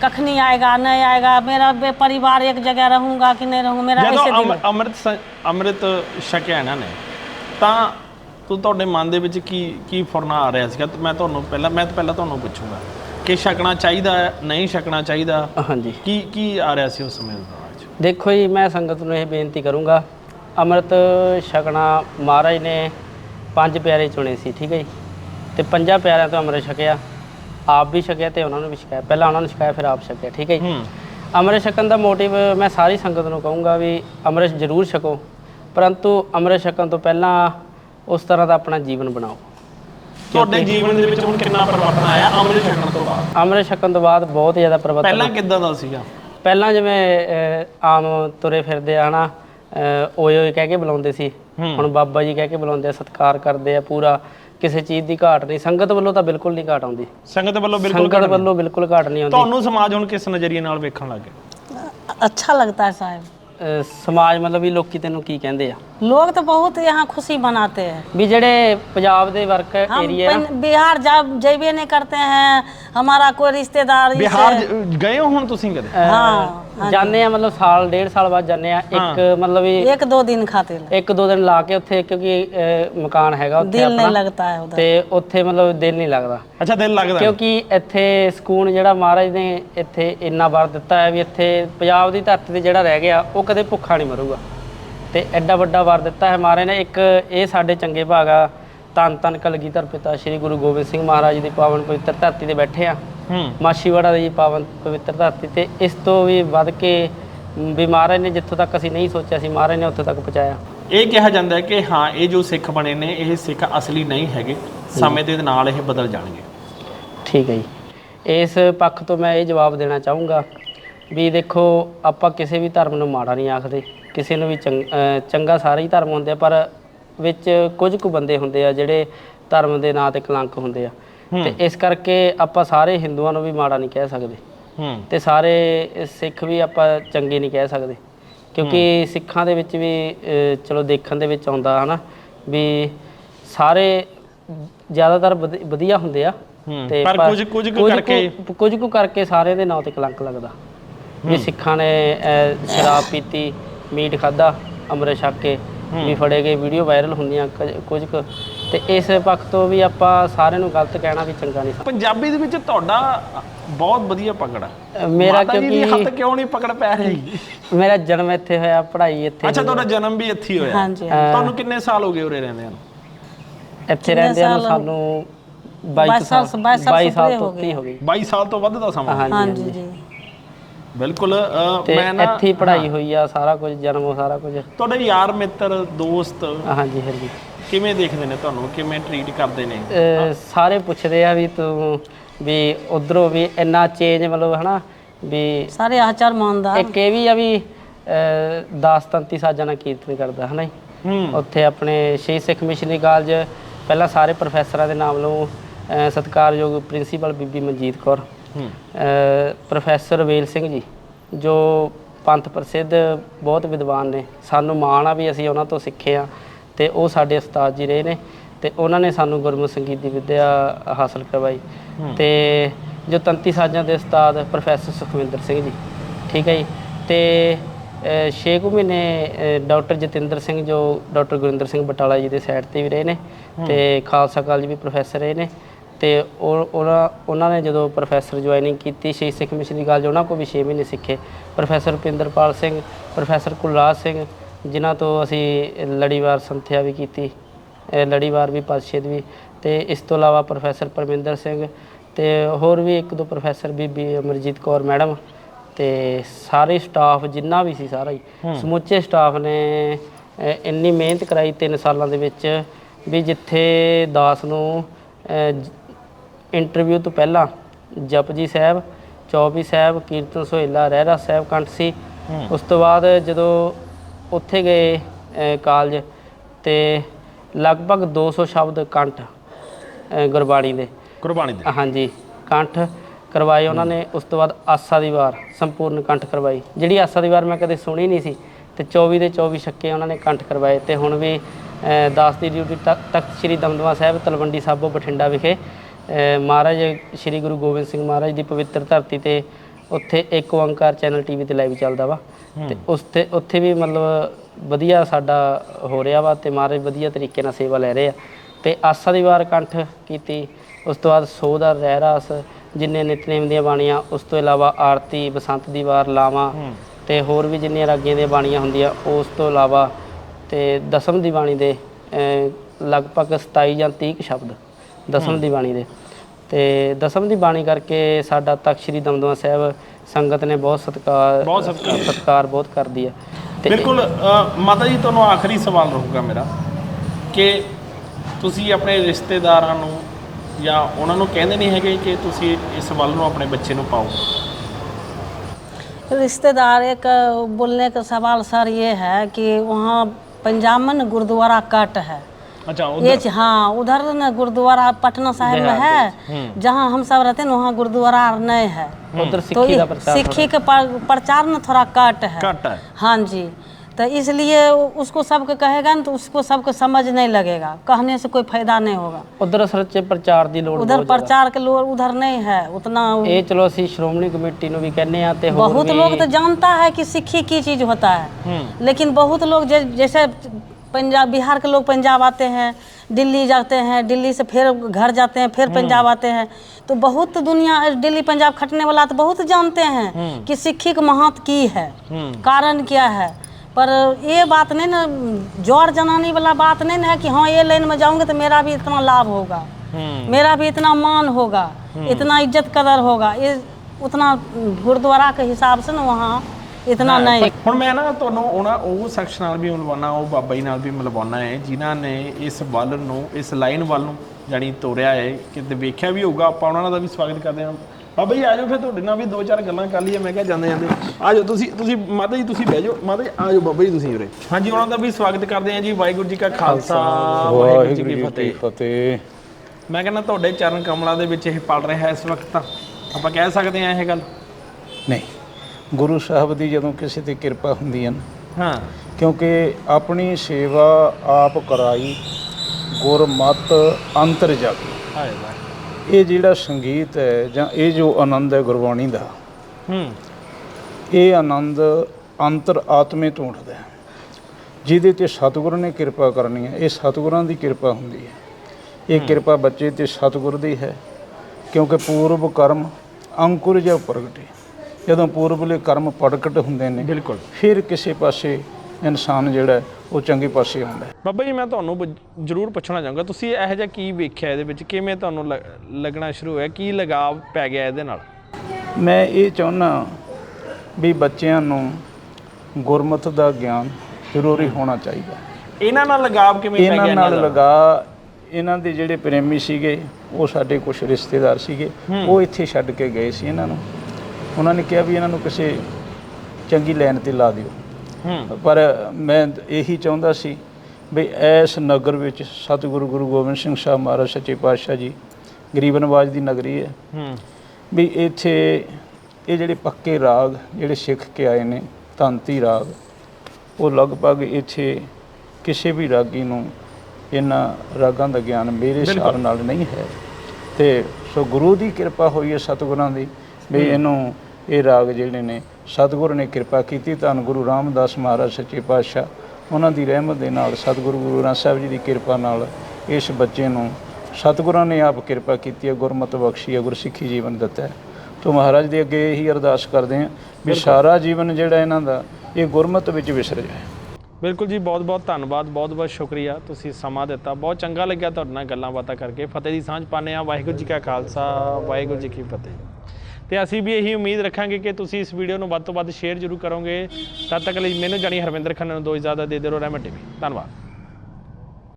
कखनी आएगा नहीं आएगा मेरा बे- परिवार एक जगह रहूंगा कि नहीं रहूंगा मेरा ਜਦੋਂ ऐसे दिल अम- ਅੰਮ੍ਰਿਤ ਸ- ਅੰਮ੍ਰਿਤ ਛਕਿਆ ਇਹਨਾਂ ਨੇ ਤਾਂ ਤੂੰ ਤੁਹਾਡੇ ਮਨ ਦੇ ਵਿੱਚ ਕੀ ਕੀ ਫੁਰਨਾ ਆ ਰਿਹਾ ਸੀਗਾ ਤੇ ਮੈਂ ਤੁਹਾਨੂੰ ਪਹਿਲਾਂ ਮੈਂ ਤਾਂ ਪਹਿਲਾਂ ਤੁਹਾਨੂੰ ਪੁੱਛੂੰਗਾ ਕਿ ਛਕਣਾ ਚਾਹੀਦਾ ਹੈ ਨਹੀਂ ਛਕਣਾ ਚਾਹੀਦਾ ਹਾਂਜੀ ਕੀ ਕੀ ਆ ਰਿਹਾ ਸੀ ਉਸ ਸਮੇਂ ਦੇ ਦੌਰਾਨ 'ਚ? ਦੇਖੋ ਜੀ ਮੈਂ ਸੰਗਤ ਨੂੰ ਇਹ ਬੇਨਤੀ ਕਰੂੰਗਾ ਅੰਮ੍ਰਿਤ ਛਕਣਾ ਮਹਾਰਾਜ ਨੇ ਪੰਜ ਪਿਆਰੇ ਚੁਣੇ ਸੀ ਠੀਕ ਹੈ ਜੀ। ਤੇ ਪੰਜਾਂ ਪਿਆਰਿਆਂ ਤੋਂ ਅੰਮ੍ਰਿਤ ਛਕਿਆ ਆਪ ਵੀ ਛਕਿਆ ਤੇ ਉਹਨਾਂ ਨੂੰ ਵੀ ਛਕਾਇਆ ਪਹਿਲਾਂ ਉਹਨਾਂ ਨੂੰ ਛਕਾਇਆ ਫਿਰ ਆਪ ਛਕਿਆ ਠੀਕ ਹੈ ਜੀ। ਅੰਮ੍ਰਿਤ ਛਕਣ ਦਾ ਮੋਟਿਵ ਮੈਂ ਸਾਰੀ ਸੰਗਤ ਨੂੰ ਕਹੂੰਗਾ ਵੀ ਅੰਮ੍ਰਿਤ ਜ਼ਰੂਰ ਛਕੋ ਪਰੰਤੂ ਅੰਮ੍ਰਿਤ ਛਕਣ ਤੋਂ ਪਹਿਲਾਂ ਉਸ ਤਰ੍ਹਾਂ ਦਾ ਆਪਣਾ ਜੀਵਨ ਬਣਾਓ। ਤੁਹਾਡੇ ਜੀਵਨ ਦੇ ਵਿੱਚ ਹੁਣ ਕਿੰਨਾ ਪਰਿਵਰਤਨ ਆਇਆ ਅੰਮ੍ਰਿਤ ਛਕਣ ਤੋਂ ਬਾਅਦ? ਅੰਮ੍ਰਿਤ ਛਕਣ ਤੋਂ ਬਾਅਦ ਬਹੁਤ ਜ਼ਿਆਦਾ ਪਰਿਵਰਤਨ ਪਹਿਲਾਂ ਕਿੱਦਾਂ ਦਾ ਸੀਗਾ? ਪਹਿਲਾਂ ਜਿਵੇਂ ਅਹ, ਆਮ ਤੁਰੇ ਫਿਰਦੇ ਆ ਹਨਾ ਅਹ, ਓਏ ਓਏ ਕਹਿ ਕੇ ਬੁਲਾਉਂਦੇ ਸੀ ਹੁਣ ਬਾਬਾ ਜੀ ਕਹਿ ਕੇ ਬੁਲਾਉਂਦੇ ਆ ਸਤਿਕਾਰ ਕਰਦੇ ਆ ਪੂਰਾ ਕਿਸੇ ਚੀਜ਼ ਦੀ ਘਾਟ ਨਹੀਂ ਸੰਗਤ ਵੱਲੋਂ ਤਾਂ ਬਿਲਕੁਲ ਨਹੀਂ ਘਾਟ ਆਉਂਦੀ ਸੰਗਤ ਵੱਲੋਂ ਬਿਲਕੁਲ ਸੰਗਤ ਵੱਲੋਂ ਬਿਲਕੁਲ ਘਾਟ ਨਹੀਂ ਆਉਂਦੀ ਤੁਹਾਨੂੰ ਸਮਾਜ ਹੁਣ ਕਿਸ ਨਜ਼ਰੀਏ ਨਾਲ ਵੇਖਣ ਲੱਗ ਗਿਆ अच्छा लगता है साहब ਅਹ, ਸਮਾਜ ਮਤਲਬ ਵੀ ਲੋਕੀ ਤੈਨੂੰ ਕੀ ਕਹਿੰਦੇ ਆ लोग तो बहुत यहाँ खुशी मनाते हैं ਵੀ ਜਿਹੜੇ ਪੰਜਾਬ ਦੇ ਵਰਕ हम ਏਰੀਆ पन- बिहार जा जेबे नहीं करते हैं हमारा कोई रिश्तेदार इसे- ਬਿਹਾਰ ਜ- ਗਏ ਹੋ ਹੁਣ ਤੁਸੀਂ ਕਦੇ हाँ ਜਾਂਦੇ ਆ ਮਤਲਬ ਸਾਲ ਡੇਢ ਸਾਲ ਬਾਅਦ ਜਾਂਦੇ ਆ ਇੱਕ ਮਤਲਬ ਵੀ एक दो दिन खातिर ਇੱਕ ਦੋ ਦਿਨ ਲਾ ਕੇ ਉੱਥੇ ਕਿਉਂਕਿ ਅਹ, ਮਕਾਨ ਹੈਗਾ ਉੱਥੇ दिल नहीं ਆਪਣਾ लगता है उधर ਤੇ ਉੱਥੇ ਮਤਲਬ ਦਿਲ ਨਹੀਂ ਲੱਗਦਾ ਅੱਛਾ ਦਿਲ ਲੱਗਦਾ ਕਿਉਂਕਿ ਇੱਥੇ ਸਕੂਨ ਜਿਹੜਾ ਮਹਾਰਾਜ ਨੇ ਇੱਥੇ ਇੰਨਾ ਵਰ ਦਿੱਤਾ ਹੈ ਵੀ ਇੱਥੇ ਪੰਜਾਬ ਦੀ ਧਰਤੀ ਤੇ ਜਿਹੜਾ ਰਹਿ ਗਿਆ ਉਹ ਕਦੇ ਭੁੱਖਾ ਨਹੀਂ ਮਰੂਗਾ। ਤੇ ਐਡਾ ਵੱਡਾ ਵਰ ਦਿੱਤਾ ਹੈ ਮਹਾਰਾਜ ਨੇ। ਇੱਕ ਇਹ ਸਾਡੇ ਚੰਗੇ ਭਾਗਾ ਧੰਨ ਧੰਨ ਕਲਗੀਧਰ ਪਿਤਾ ਸ੍ਰੀ ਗੁਰੂ ਗੋਬਿੰਦ ਸਿੰਘ ਮਹਾਰਾਜ ਦੀ ਪਾਵਨ ਪਵਿੱਤਰ ਧਰਤੀ ਤੇ ਬੈਠੇ ਆ। ਹੂੰ। ਮਾਛੀਵਾੜਾ ਦੀ ਪਾਵਨ ਪਵਿੱਤਰ ਧਰਤੀ ਤੇ ਇਸ ਤੋਂ ਵੀ ਵੱਧ ਕੇ ਵੀ ਮਹਾਰਾਜ ਨੇ ਜਿੱਥੋਂ ਤੱਕ ਅਸੀਂ ਨਹੀਂ ਸੋਚਿਆ ਸੀ ਮਹਾਰਾਜ ਨੇ ਉੱਥੋਂ ਤੱਕ ਪਹੁੰਚਾਇਆ। ਇਹ ਕਿਹਾ ਜਾਂਦਾ ਹੈ ਕਿ ਹਾਂ ਇਹ ਜੋ ਸਿੱਖ ਬਣੇ ਨੇ ਇਹ ਸਿੱਖ ਅਸਲੀ ਨਹੀਂ ਹੈਗੇ। ਸਮੇਂ ਦੇ ਨਾਲ ਇਹ ਬਦਲ ਜਾਣਗੇ। ਠੀਕ ਹੈ ਜੀ। ਇਸ ਪੱਖ ਤੋਂ ਮੈਂ ਇਹ ਜਵਾਬ ਦੇਣਾ ਚਾਹੂੰਗਾ ਵੀ ਦੇਖੋ ਆਪਾਂ ਕਿਸੇ ਵੀ ਧਰਮ ਨੂੰ ਮਾੜਾ ਨਹੀਂ ਆਖਦੇ। ਕਿਸੇ ਨੂੰ ਵੀ ਚੰਗ- ਅਹ ਚੰਗਾ ਸਾਰੇ ਹੀ ਧਰਮ ਹੁੰਦੇ ਆ ਪਰ ਵਿੱਚ ਕੁਝ ਕੁ ਬੰਦੇ ਹੁੰਦੇ ਆ ਜਿਹੜੇ ਧਰਮ ਦੇ ਨਾਂ ਤੇ ਕਲੰਕ ਹੁੰਦੇ ਆ। ਤੇ ਇਸ ਕਰਕੇ ਆਪਾਂ ਸਾਰੇ ਹਿੰਦੂਆਂ ਨੂੰ ਵੀ ਮਾੜਾ ਨਹੀਂ ਕਹਿ ਸਕਦੇ। ਹੂੰ। ਤੇ ਸਾਰੇ ਸਿੱਖ ਵੀ ਆਪਾਂ ਚੰਗੇ ਨਹੀਂ ਕਹਿ ਸਕਦੇ। ਕਿਉਂਕਿ ਸਿੱਖਾਂ ਦੇ ਵਿੱਚ ਵੀ ਅਹ, ਚਲੋ ਦੇਖਣ ਦੇ ਵਿੱਚ ਆਉਂਦਾ ਹਨਾ ਵੀ ਸਾਰੇ ਜ਼ਿਆਦਾਤਰ ਵਧੀ- ਵਧੀਆ ਹੁੰਦੇ ਆ। ਹੂੰ, ਪਰ ਕੁਝ- ਕੁਝ ਕੁ ਕਰਕੇ- ਕੁਝ ਕੁ ਕਰਕੇ ਸਾਰਿਆਂ ਦੇ ਨਾਂ ਤੇ ਕਲੰਕ ਲੱਗਦਾ। ਵੀ ਸਿੱਖਾਂ ਨੇ ਅਹ, ਸ਼ਰਾਬ ਪੀਤੀ ਮੀਟ ਖਾਦਾ ਅੰਮ੍ਰਿਤ ਛਕ ਕੇ ਵੀ ਫੜੇ ਗਏ ਵੀਡੀਓ ਵਾਇਰਲ ਹੁੰਦੀਆਂ ਕੁਝ- ਕੁਝ ਕੁ। ਤੇ ਇਸ ਪੱਖ ਤੋਂ ਵੀ ਆਪਾਂ ਸਾਰਿਆਂ ਨੂੰ ਗਲਤ ਕਹਿਣਾ ਵੀ ਚੰਗਾ ਨਹੀਂ ਪੰਜਾਬੀ ਦੇ ਵਿੱਚ ਤੁਹਾਡਾ ਬਹੁਤ ਵਧੀਆ ਪਕੜ ਆ। ਅਹ, ਮੇਰਾ ਮਾਤਾ ਜੀ ਦੀ ਕਿਉਂਕਿ ਹੱਥ ਕਿਉਂ ਨਹੀਂ ਪਕੜ ਪੈ ਰਹੀ? ਮੇਰਾ ਜਨਮ ਇੱਥੇ ਹੋਇਆ ਪੜ੍ਹਾਈ ਇੱਥੇ ਅੱਛਾ ਤੁਹਾਡਾ ਜਨਮ ਵੀ ਇੱਥੇ ਹੀ ਹੋਇਆ। ਹਾਂਜੀ ਤੁਹਾਨੂੰ ਕਿੰਨੇ ਸਾਲ ਹੋ ਗਏ ਉਰੇ ਰਹਿੰਦਿਆਂ ਨੂੰ? ਇੱਥੇ ਰਹਿੰਦਿਆਂ ਨੂੰ ਸਾਨੂੰ 22 22 ਸਾਲ ਸਾਲ- 22 ਸਾਲ 22 ਸਾਲ ਹੋ ਤੋਂ ਗਏ। ਉੱਤੇ ਹੀ ਗਈ। 22 ਸਾਲ ਤੋਂ ਵੱਧ ਦਾ ਸਮਾਂ। ਹਾਂਜੀ। ਜੀ ਬਿਲਕੁਲ ਤੇ ਮੈਂ ਨਾ ਇੱਥੇ ਹੀ ਪੜ੍ਹਾਈ ਹੋਈ ਆ ਸਾਰਾ ਕੁਝ ਜਨਮ ਸਾਰਾ ਕੁਝ। ਤੁਹਾਡੇ ਯਾਰ ਮਿੱਤਰ ਦੋਸਤ? ਹਾਂਜੀ ਹਾਂਜੀ। ਕਿਵੇਂ ਦੇਖਦੇ ਨੇ ਤੁਹਾਨੂੰ? ਕਿਵੇਂ ਟਰੀਟ ਕਰਦੇ ਨੇ? ਅਹ ਸਾਰੇ ਪੁੱਛਦੇ ਆ ਵੀ ਤੂੰ ਵੀ ਉਧਰੋਂ ਵੀ ਇੰਨਾ ਚੇਂਜ ਮਤਲਬ ਹਨਾ ਵੀ ਸਾਰੇ ਆਚਾਰ ਮਾਨਦਾਰ ਇੱਕ ਇਹ ਵੀ ਆ ਵੀ ਅਹ, ਦਾਸ ਤੰਤੀ ਸਾਜਾਂ ਨਾਲ ਕੀਰਤਨ ਕਰਦਾ ਹਨਾ ਜੀ। ਹੂੰ। ਉੱਥੇ ਆਪਣੇ ਸ਼ਹੀਦ ਸਿੱਖ ਮਿਸ਼ਨਰੀ ਕਾਲਜ ਪਹਿਲਾਂ ਸਾਰੇ ਪ੍ਰੋਫੈਸਰਾਂ ਦੇ ਨਾਮ ਲਓ ਅਹ, ਸਤਿਕਾਰਯੋਗ ਪ੍ਰਿੰਸੀਪਲ ਬੀਬੀ ਮਨਜੀਤ ਕੌਰ। ਪ੍ਰੋਫੈਸਰ ਵੇਲ ਸਿੰਘ ਜੀ ਜੋ ਪੰਥ ਪ੍ਰਸਿੱਧ ਬਹੁਤ ਵਿਦਵਾਨ ਨੇ। ਸਾਨੂੰ ਮਾਣ ਆ ਵੀ ਅਸੀਂ ਉਹਨਾਂ ਤੋਂ ਸਿੱਖੇ ਆ ਤੇ ਉਹ ਸਾਡੇ ਉਸਤਾਦ ਜੀ ਰਹੇ ਨੇ ਤੇ ਉਹਨਾਂ ਨੇ ਸਾਨੂੰ ਗੁਰਮੁਖ ਸੰਗੀਤ ਦੀ ਵਿੱਦਿਆ ਹਾਸਲ ਕਰਵਾਈ। ਤੇ ਜੋ ਤੰਤੀ ਸਾਜ਼ਾਂ ਦੇ ਉਸਤਾਦ ਪ੍ਰੋਫੈਸਰ ਸੁਖਵਿੰਦਰ ਸਿੰਘ ਜੀ ਠੀਕ ਹੈ ਜੀ? ਤੇ 6 ਕੁ ਮਹੀਨੇ ਡਾਕਟਰ ਜਤਿੰਦਰ ਸਿੰਘ ਜੋ ਡਾਕਟਰ ਗੁਰਿੰਦਰ ਸਿੰਘ ਬਟਾਲਾ ਜੀ ਦੇ ਸਾਈਡ ਤੇ ਵੀ ਰਹੇ ਨੇ ਤੇ ਖਾਲਸਾ ਕਾਲਜ ਵੀ ਪ੍ਰੋਫੈਸਰ ਰਹੇ ਨੇ। ਤੇ ਉਹ ਉਹਨਾਂ ਉਹਨਾਂ ਨੇ ਜਦੋਂ ਪ੍ਰੋਫੈਸਰ ਜੁਆਇਨਿੰਗ ਕੀਤੀ ਸ਼ਹੀਦ ਸਿੱਖ ਮਿਸ਼ਨਰੀ ਕਾਲਜ ਉਹਨਾਂ ਕੋਲ ਵੀ 6 ਮਹੀਨੇ ਸਿੱਖੇ। ਪ੍ਰੋਫੈਸਰ ਰੁਪਿੰਦਰਪਾਲ ਸਿੰਘ ਪ੍ਰੋਫੈਸਰ ਕੁਲਰਾਜ ਸਿੰਘ ਜਿਨ੍ਹਾਂ ਤੋਂ ਅਸੀਂ ਲੜੀਵਾਰ ਸੰਥਿਆ ਵੀ ਕੀਤੀ ਲੜੀਵਾਰ ਵੀ ਪਾਤਸ਼ੇਦ ਵੀ। ਤੇ ਇਸ ਤੋਂ ਇਲਾਵਾ ਪ੍ਰੋਫੈਸਰ ਪਰਮਿੰਦਰ ਸਿੰਘ ਤੇ ਹੋਰ ਵੀ ਇੱਕ ਦੋ ਪ੍ਰੋਫੈਸਰ ਬੀਬੀ ਅਮਰਜੀਤ ਕੌਰ ਮੈਡਮ ਤੇ ਸਾਰੇ ਸਟਾਫ ਜਿੰਨਾ ਵੀ ਸੀ ਸਾਰਾ ਹੀ। ਸਮੁੱਚੇ ਸਟਾਫ ਨੇ ਇੰਨੀ ਮਿਹਨਤ ਕਰਾਈ 3 ਸਾਲਾਂ ਦੇ ਵਿੱਚ ਵੀ ਜਿੱਥੇ ਦਾਸ ਨੂੰ ਇੰਟਰਵਿਊ ਤੋਂ ਪਹਿਲਾਂ ਜਪਜੀ ਸਾਹਿਬ ਚੌਪੀ ਸਾਹਿਬ ਕੀਰਤਨ ਸੋਹਿਲਾ ਰਹਿਰਾ ਸਾਹਿਬ ਕੰਠ ਸੀ। ਉਸ ਤੋਂ ਬਾਅਦ ਜਦੋਂ ਉੱਥੇ ਗਏ ਕਾਲਜ ਤੇ ਲਗਭਗ 200 ਸ਼ਬਦ ਕੰਠ ਗੁਰਬਾਣੀ ਦੇ। ਕੁਰਬਾਨੀ ਦੇ। ਹਾਂਜੀ ਕੰਠ ਕਰਵਾਏ ਉਹਨਾਂ ਨੇ ਉਸ ਤੋਂ ਬਾਅਦ ਆਸਾ ਦੀ ਵਾਰ ਸੰਪੂਰਨ ਕੰਠ ਕਰਵਾਈ। ਜਿਹੜੀ ਆਸਾ ਦੀ ਵਾਰ ਮੈਂ ਕਦੇ ਸੁਣੀ ਨਹੀਂ ਸੀ ਤੇ 24 ਦੇ 24 ਛੱਕੇ ਉਹਨਾਂ ਨੇ ਕੰਠ ਕਰਵਾਏ ਤੇ ਹੁਣ ਵੀ ਅਹ, ਦਾਸ ਦੀ ਡਿਊਟੀ ਤਖਤ ਸ੍ਰੀ ਦਮਦਮਾ ਸਾਹਿਬ ਤਲਵੰਡੀ ਸਾਬੋ ਬਠਿੰਡਾ ਵਿਖੇ ਮਹਾਰਾਜ ਸ੍ਰੀ ਗੁਰੂ ਗੋਬਿੰਦ ਸਿੰਘ ਮਹਾਰਾਜ ਦੀ ਪਵਿੱਤਰ ਧਰਤੀ ਤੇ ਉੱਥੇ ਇੱਕ ਓੰਕਾਰ ਚੈਨਲ ਟੀਵੀ ਤੇ ਲਾਈਵ ਚੱਲਦਾ ਵਾ। ਤੇ ਉਸ ਤੇ ਉੱਥੇ ਵੀ ਮਤਲਬ ਵਧੀਆ ਸਾਡਾ ਹੋ ਰਿਹਾ ਵਾ ਤੇ ਮਹਾਰਾਜ ਵਧੀਆ ਤਰੀਕੇ ਨਾਲ ਸੇਵਾ ਲੈ ਰਹੇ ਆ। ਤੇ ਆਸਾ ਦੀ ਵਾਰ ਕੰਠ ਕੀਤੀ ਉਸ ਤੋਂ ਬਾਅਦ ਸੋ ਦਾ ਰਹਿ ਰਾਸ ਜਿੰਨੇ ਨਿਤਨੇਮ ਦੀਆਂ ਬਾਣੀਆਂ ਉਸ ਤੋਂ ਇਲਾਵਾ ਆਰਤੀ ਬਸੰਤ ਦੀ ਵਾਰ ਲਾਵਾਂ ਤੇ ਹੋਰ ਵੀ ਜਿੰਨੀਆਂ ਰਾਗੀਆਂ ਦੀਆਂ ਬਾਣੀਆਂ ਹੁੰਦੀਆਂ ਉਸ ਤੋਂ ਇਲਾਵਾ ਤੇ ਦਸਮ ਦੀ ਬਾਣੀ ਦੇ ਲਗਭਗ 27 ਜਾਂ 30 ਕੁ ਸ਼ਬਦ। ਦਸਮ ਦੀ ਬਾਣੀ ਦੇ ਤੇ ਦਸਮ ਦੀ ਬਾਣੀ ਕਰਕੇ ਸਾਡਾ ਤਖਤ ਸ੍ਰੀ ਦਮਦਮਾ ਸਾਹਿਬ ਸੰਗਤ ਨੇ ਬਹੁਤ ਸਤਿਕਾਰ ਬਹੁਤ ਸਤਿਕਾਰ। ਸਤਿਕਾਰ ਬਹੁਤ ਕਰਦੀ ਆ ਤੇ ਬਿਲਕੁਲ ਅ, ਮਾਤਾ ਜੀ ਤੁਹਾਨੂੰ ਆਖਰੀ ਸਵਾਲ ਰਹੂਗਾ ਮੇਰਾ ਕਿ ਤੁਸੀਂ ਆਪਣੇ ਰਿਸ਼ਤੇਦਾਰਾਂ ਨੂੰ ਜਾਂ ਉਹਨਾਂ ਨੂੰ ਕਹਿੰਦੇ ਨਹੀਂ ਹੈਗੇ ਕਿ ਤੁਸੀਂ ਇਸ ਵੱਲ ਨੂੰ ਆਪਣੇ ਬੱਚੇ ਨੂੰ ਪਾਓ रिश्तेदार एक बोलने का सवाल सर ये है कि वहाँ पंजाब में न गुरुद्वारा कट है ਅੱਛਾ ये च- हाँ उधर न गुरुद्वारा पटना साहिब में है जहाँ हम सब रहते हैं न वहाँ गुरुद्वारा नहीं है ਉਧਰ तो ਸਿੱਖੀ ਦਾ ये- ਪ੍ਰਚਾਰ सिक्खी के पर- प्रचार न थोड़ा कट है ਘੱਟ ਹੈ हाँ जी तो इसलिए उसको सबको कहेगा न तो उसको सबको समझ नहीं लगेगा कहने से कोई फायदा नहीं होगा ਉਧਰ ਅਸਲ 'ਚ ਪ੍ਰਚਾਰ ਦੀ ਲੋੜ उधर ਬਹੁਤ ਜ਼ਿਆਦਾ प्रचार के लोग उधर नहीं है उतना ਇਹ ਚਲੋ ਅਸੀਂ ਸ਼੍ਰੋਮਣੀ ਕਮੇਟੀ ਨੂੰ ਵੀ ਕਹਿੰਦੇ ਆ ਤੇ ਹੋਰ बहुत ਵੀ लोग तो जानता है कि सिक्खी की चीज होता है लेकिन बहुत लोग जै, जैसे पंजाब बिहार के लोग पंजाब आते हैं दिल्ली जाते हैं दिल्ली से फिर घर जाते हैं फिर पंजाब आते हैं। तो बहुत दुनिया दिल्ली पंजाब खटने वाला तो बहुत जानते हैं कि सिक्खी का महत्व की है कारण क्या है। पर ये बात नहीं ना ज़ोर जनानी वाला बात नहीं ना है कि हाँ ये लाइन में जाऊँगे तो मेरा भी इतना लाभ होगा मेरा भी इतना मान होगा इतना इज़्ज़त कदर होगा। ये उतना गुरुद्वारा के हिसाब से ना वहाँ ਇਤਨਾ ਨਹੀਂ ਹੁਣ ਮੈਂ ਨਾ ਤੁਹਾਨੂੰ ਉਹਨਾਂ ਉਹ ਸੈਕਸ਼ਨ ਨਾਲ ਵੀ ਮਿਲਵਾਉਣਾ ਉਹ ਬਾਬਾ ਜੀ ਨਾਲ ਵੀ ਮਿਲਵਾਉਣਾ ਹੈ ਜਿਨ੍ਹਾਂ ਨੇ ਇਸ ਵੱਲ ਨੂੰ ਇਸ ਲਾਈਨ ਵੱਲ ਨੂੰ ਜਾਨੀ ਤੋਰਿਆ ਹੈ ਕਿਤੇ ਵੇਖਿਆ ਵੀ ਹੋਊਗਾ ਆਪਾਂ ਉਹਨਾਂ ਦਾ ਵੀ ਸਵਾਗਤ ਕਰਦੇ ਹਾਂ। ਬਾਬਾ ਜੀ ਆਜੋ ਫਿਰ ਤੁਹਾਡੇ ਨਾਲ ਵੀ ਦੋ ਚਾਰ ਗੱਲਾਂ ਕਰ ਲਈਏ ਮੈਂ ਕਿਹਾ ਜਾਂਦੇ ਜਾਂਦੇ। ਆਜੋ ਤੁਸੀਂ ਤੁਸੀਂ ਮਾਤਾ ਜੀ ਤੁਸੀਂ ਬਹਿ ਜਾਓ। ਮਾਤਾ ਜੀ ਆਜੋ ਬਾਬਾ ਜੀ ਤੁਸੀਂ ਉਰੇ। ਹਾਂਜੀ ਉਹਨਾਂ ਦਾ ਵੀ ਸਵਾਗਤ ਕਰਦੇ ਹਾਂ ਜੀ ਵਾਹਿਗੁਰੂ ਜੀ ਕਾ ਖਾਲਸਾ ਵਾਹਿਗੁਰੂ ਜੀ ਕੀ ਫਤਿਹ। ਮੈਂ ਕਹਿੰਦਾ ਤੁਹਾਡੇ ਚਰਨ ਕਮਲਾਂ ਦੇ ਵਿੱਚ ਇਹ ਪਲ ਰਿਹਾ ਇਸ ਵਕਤ ਆਪਾਂ ਕਹਿ ਸਕਦੇ ਹਾਂ ਇਹ ਗੱਲ? ਨਹੀਂ। ਗੁਰੂ ਸਾਹਿਬ ਦੀ ਜਦੋਂ ਕਿਸੇ ਤੇ ਕਿਰਪਾ ਹੁੰਦੀ ਹੈ ਨਾ ਹਾਂ। ਕਿਉਂਕਿ ਆਪਣੀ ਸੇਵਾ ਆਪ ਕਰਾਈ ਗੁਰਮਤ ਅੰਤਰ ਜਾਗੀ। ਹਾਏ ਵਾਹਿ। ਇਹ ਜਿਹੜਾ ਸੰਗੀਤ ਹੈ ਜਾਂ ਇਹ ਜੋ ਆਨੰਦ ਹੈ ਗੁਰਬਾਣੀ ਦਾ ਹੂੰ। ਇਹ ਆਨੰਦ ਅੰਤਰ ਆਤਮੇ ਤੋਂ ਉੱਠਦਾ ਹੈ। ਜਿਹਦੇ ਤੇ ਸਤਿਗੁਰੂ ਨੇ ਕਿਰਪਾ ਕਰਨੀ ਹੈ ਇਹ ਸਤਿਗੁਰਾਂ ਦੀ ਕਿਰਪਾ ਹੁੰਦੀ ਹੈ। ਇਹ ਕਿਰਪਾ ਬੱਚੇ ਤੇ ਸਤਿਗੁਰ ਦੀ ਹੈ ਕਿਉਂਕਿ ਪੂਰਵ ਕਰਮ ਅੰਕੁਰ ਜਾਂ ਪ੍ਰਗਟੇ। ਜਦੋਂ ਪੂਰਬਲੇ ਕਰਮ ਪ੍ਰਗਟ ਹੁੰਦੇ ਨੇ ਬਿਲਕੁਲ। ਫਿਰ ਕਿਸੇ ਪਾਸੇ ਇਨਸਾਨ ਜਿਹੜਾ ਉਹ ਚੰਗੇ ਪਾਸੇ ਆਉਂਦਾ ਬਾਬਾ ਜੀ ਮੈਂ ਤੁਹਾਨੂੰ ਜ਼ਰੂਰ ਪੁੱਛਣਾ ਚਾਹੂੰਗਾ ਤੁਸੀਂ ਇਹੋ ਜਿਹਾ ਕੀ ਵੇਖਿਆ ਇਹਦੇ ਵਿੱਚ? ਕਿਵੇਂ ਤੁਹਾਨੂੰ ਲੱਗਣਾ ਸ਼ੁਰੂ ਹੋਇਆ? ਕੀ ਲਗਾਵ ਪੈ ਗਿਆ ਇਹਦੇ ਨਾਲ? ਮੈਂ ਇਹ ਚਾਹੁੰਦਾ ਵੀ ਬੱਚਿਆਂ ਨੂੰ ਗੁਰਮਤਿ ਦਾ ਗਿਆਨ ਜ਼ਰੂਰੀ ਹੋਣਾ ਚਾਹੀਦਾ ਇਹਨਾਂ ਨਾਲ ਲਗਾਵ ਕਿਵੇਂ ਪੈ ਗਿਆ ਇਹਨਾਂ ਨਾਲ? ਲਗਾ ਇਹਨਾਂ ਦੇ ਜਿਹੜੇ ਪ੍ਰੇਮੀ ਸੀਗੇ ਉਹ ਸਾਡੇ ਕੁਝ ਰਿਸ਼ਤੇਦਾਰ ਸੀਗੇ ਉਹ ਇੱਥੇ ਛੱਡ ਕੇ ਗਏ ਸੀ ਇਹਨਾਂ ਨੂੰ। ਉਹਨਾਂ ਨੇ ਕਿਹਾ ਵੀ ਇਹਨਾਂ ਨੂੰ ਕਿਸੇ ਚੰਗੀ ਲਾਈਨ ਤੇ ਲਾ ਦਿਓ। ਹੂੰ। ਪਰ ਮੈਂ ਇਹੀ ਚਾਹੁੰਦਾ ਸੀ ਵੀ ਇਸ ਨਗਰ ਵਿੱਚ ਸਤਿਗੁਰੂ ਗੁਰੂ ਗੋਬਿੰਦ ਸਿੰਘ ਸਾਹਿਬ ਮਹਾਰਾਜ ਸੱਚੇ ਪਾਤਸ਼ਾਹ ਜੀ ਗਰੀਬ ਨਵਾਜ ਦੀ ਨਗਰੀ ਹੈ। ਹੂੰ। ਵੀ ਇੱਥੇ ਇਹ ਜਿਹੜੇ ਪੱਕੇ ਰਾਗ ਜਿਹੜੇ ਸਿੱਖ ਕੇ ਆਏ ਨੇ ਧੰਤੀ ਰਾਗ ਉਹ ਲਗਭਗ ਇੱਥੇ ਕਿਸੇ ਵੀ ਰਾਗੀ ਨੂੰ ਇਹਨਾਂ ਰਾਗਾਂ ਦਾ ਗਿਆਨ ਮੇਰੇ ਹਿਸਾਬ ਨਾਲ ਨਹੀਂ ਹੈ। ਤੇ ਸੋ ਗੁਰੂ ਦੀ ਕਿਰਪਾ ਹੋਈ ਹੈ ਸਤਿਗੁਰਾਂ ਦੀ ਵੀ ਇਹਨੂੰ ਇਹ ਰਾਗ ਜਿਹੜੇ ਨੇ ਸਤਿਗੁਰ ਨੇ ਕਿਰਪਾ ਕੀਤੀ ਧੰਨ ਗੁਰੂ ਰਾਮਦਾਸ ਮਹਾਰਾਜ ਸੱਚੇ ਪਾਤਸ਼ਾਹ। ਉਹਨਾਂ ਦੀ ਰਹਿਮਤ ਦੇ ਨਾਲ ਸਤਿਗੁਰੂ ਗੁਰੂ ਗ੍ਰੰਥ ਸਾਹਿਬ ਜੀ ਦੀ ਕਿਰਪਾ ਨਾਲ ਇਸ ਬੱਚੇ ਨੂੰ ਸਤਿਗੁਰਾਂ ਨੇ ਆਪ ਕਿਰਪਾ ਕੀਤੀ ਹੈ ਗੁਰਮਤਿ ਬਖਸ਼ੀ ਹੈ ਗੁਰਸਿੱਖੀ ਜੀਵਨ ਦਿੱਤਾ ਹੈ। ਤੋ ਮਹਾਰਾਜ ਦੇ ਅੱਗੇ ਇਹੀ ਅਰਦਾਸ ਕਰਦੇ ਹਾਂ ਵੀ ਸਾਰਾ ਜੀਵਨ ਜਿਹੜਾ ਇਹਨਾਂ ਦਾ ਇਹ ਗੁਰਮਤਿ ਵਿੱਚ ਵਿਸਰ ਜਾਏ। ਬਿਲਕੁਲ ਜੀ ਬਹੁਤ ਬਹੁਤ ਧੰਨਵਾਦ ਬਹੁਤ ਬਹੁਤ ਸ਼ੁਕਰੀਆ ਤੁਸੀਂ ਸਮਾਂ ਦਿੱਤਾ। ਬਹੁਤ ਚੰਗਾ ਲੱਗਿਆ ਤੁਹਾਡੇ ਨਾਲ ਗੱਲਾਂ ਬਾਤਾਂ ਕਰਕੇ। ਫਤਿਹ ਦੀ ਸਾਂਝ ਪਾਉਂਦੇ ਆ ਵਾਹਿਗੁਰੂ ਜੀ ਕਾ ਖਾਲਸਾ ਵਾਹਿਗੁਰੂ ਜੀ ਕੀ ਫਤਿਹ। ਤੇ ਅਸੀਂ ਵੀ ਇਹੀ ਉਮੀਦ ਰੱਖਾਂਗੇ ਕਿ ਤੁਸੀਂ ਇਸ ਵੀਡੀਓ ਨੂੰ ਵੱਧ ਤੋਂ ਵੱਧ ਸ਼ੇਅਰ ਜ਼ਰੂਰ ਕਰੋਗੇ। ਤਦ ਤੱਕ ਲਈ ਮੈਨੂੰ ਜਾਣੀ ਹਰਵਿੰਦਰ ਖੰਨਾ ਨੂੰ ਦੋ ਇਜਾਜ਼ਤ ਦੇ ਦਿਓ ਰਹਿਮਤ ਟੀਵੀ। ਧੰਨਵਾਦ।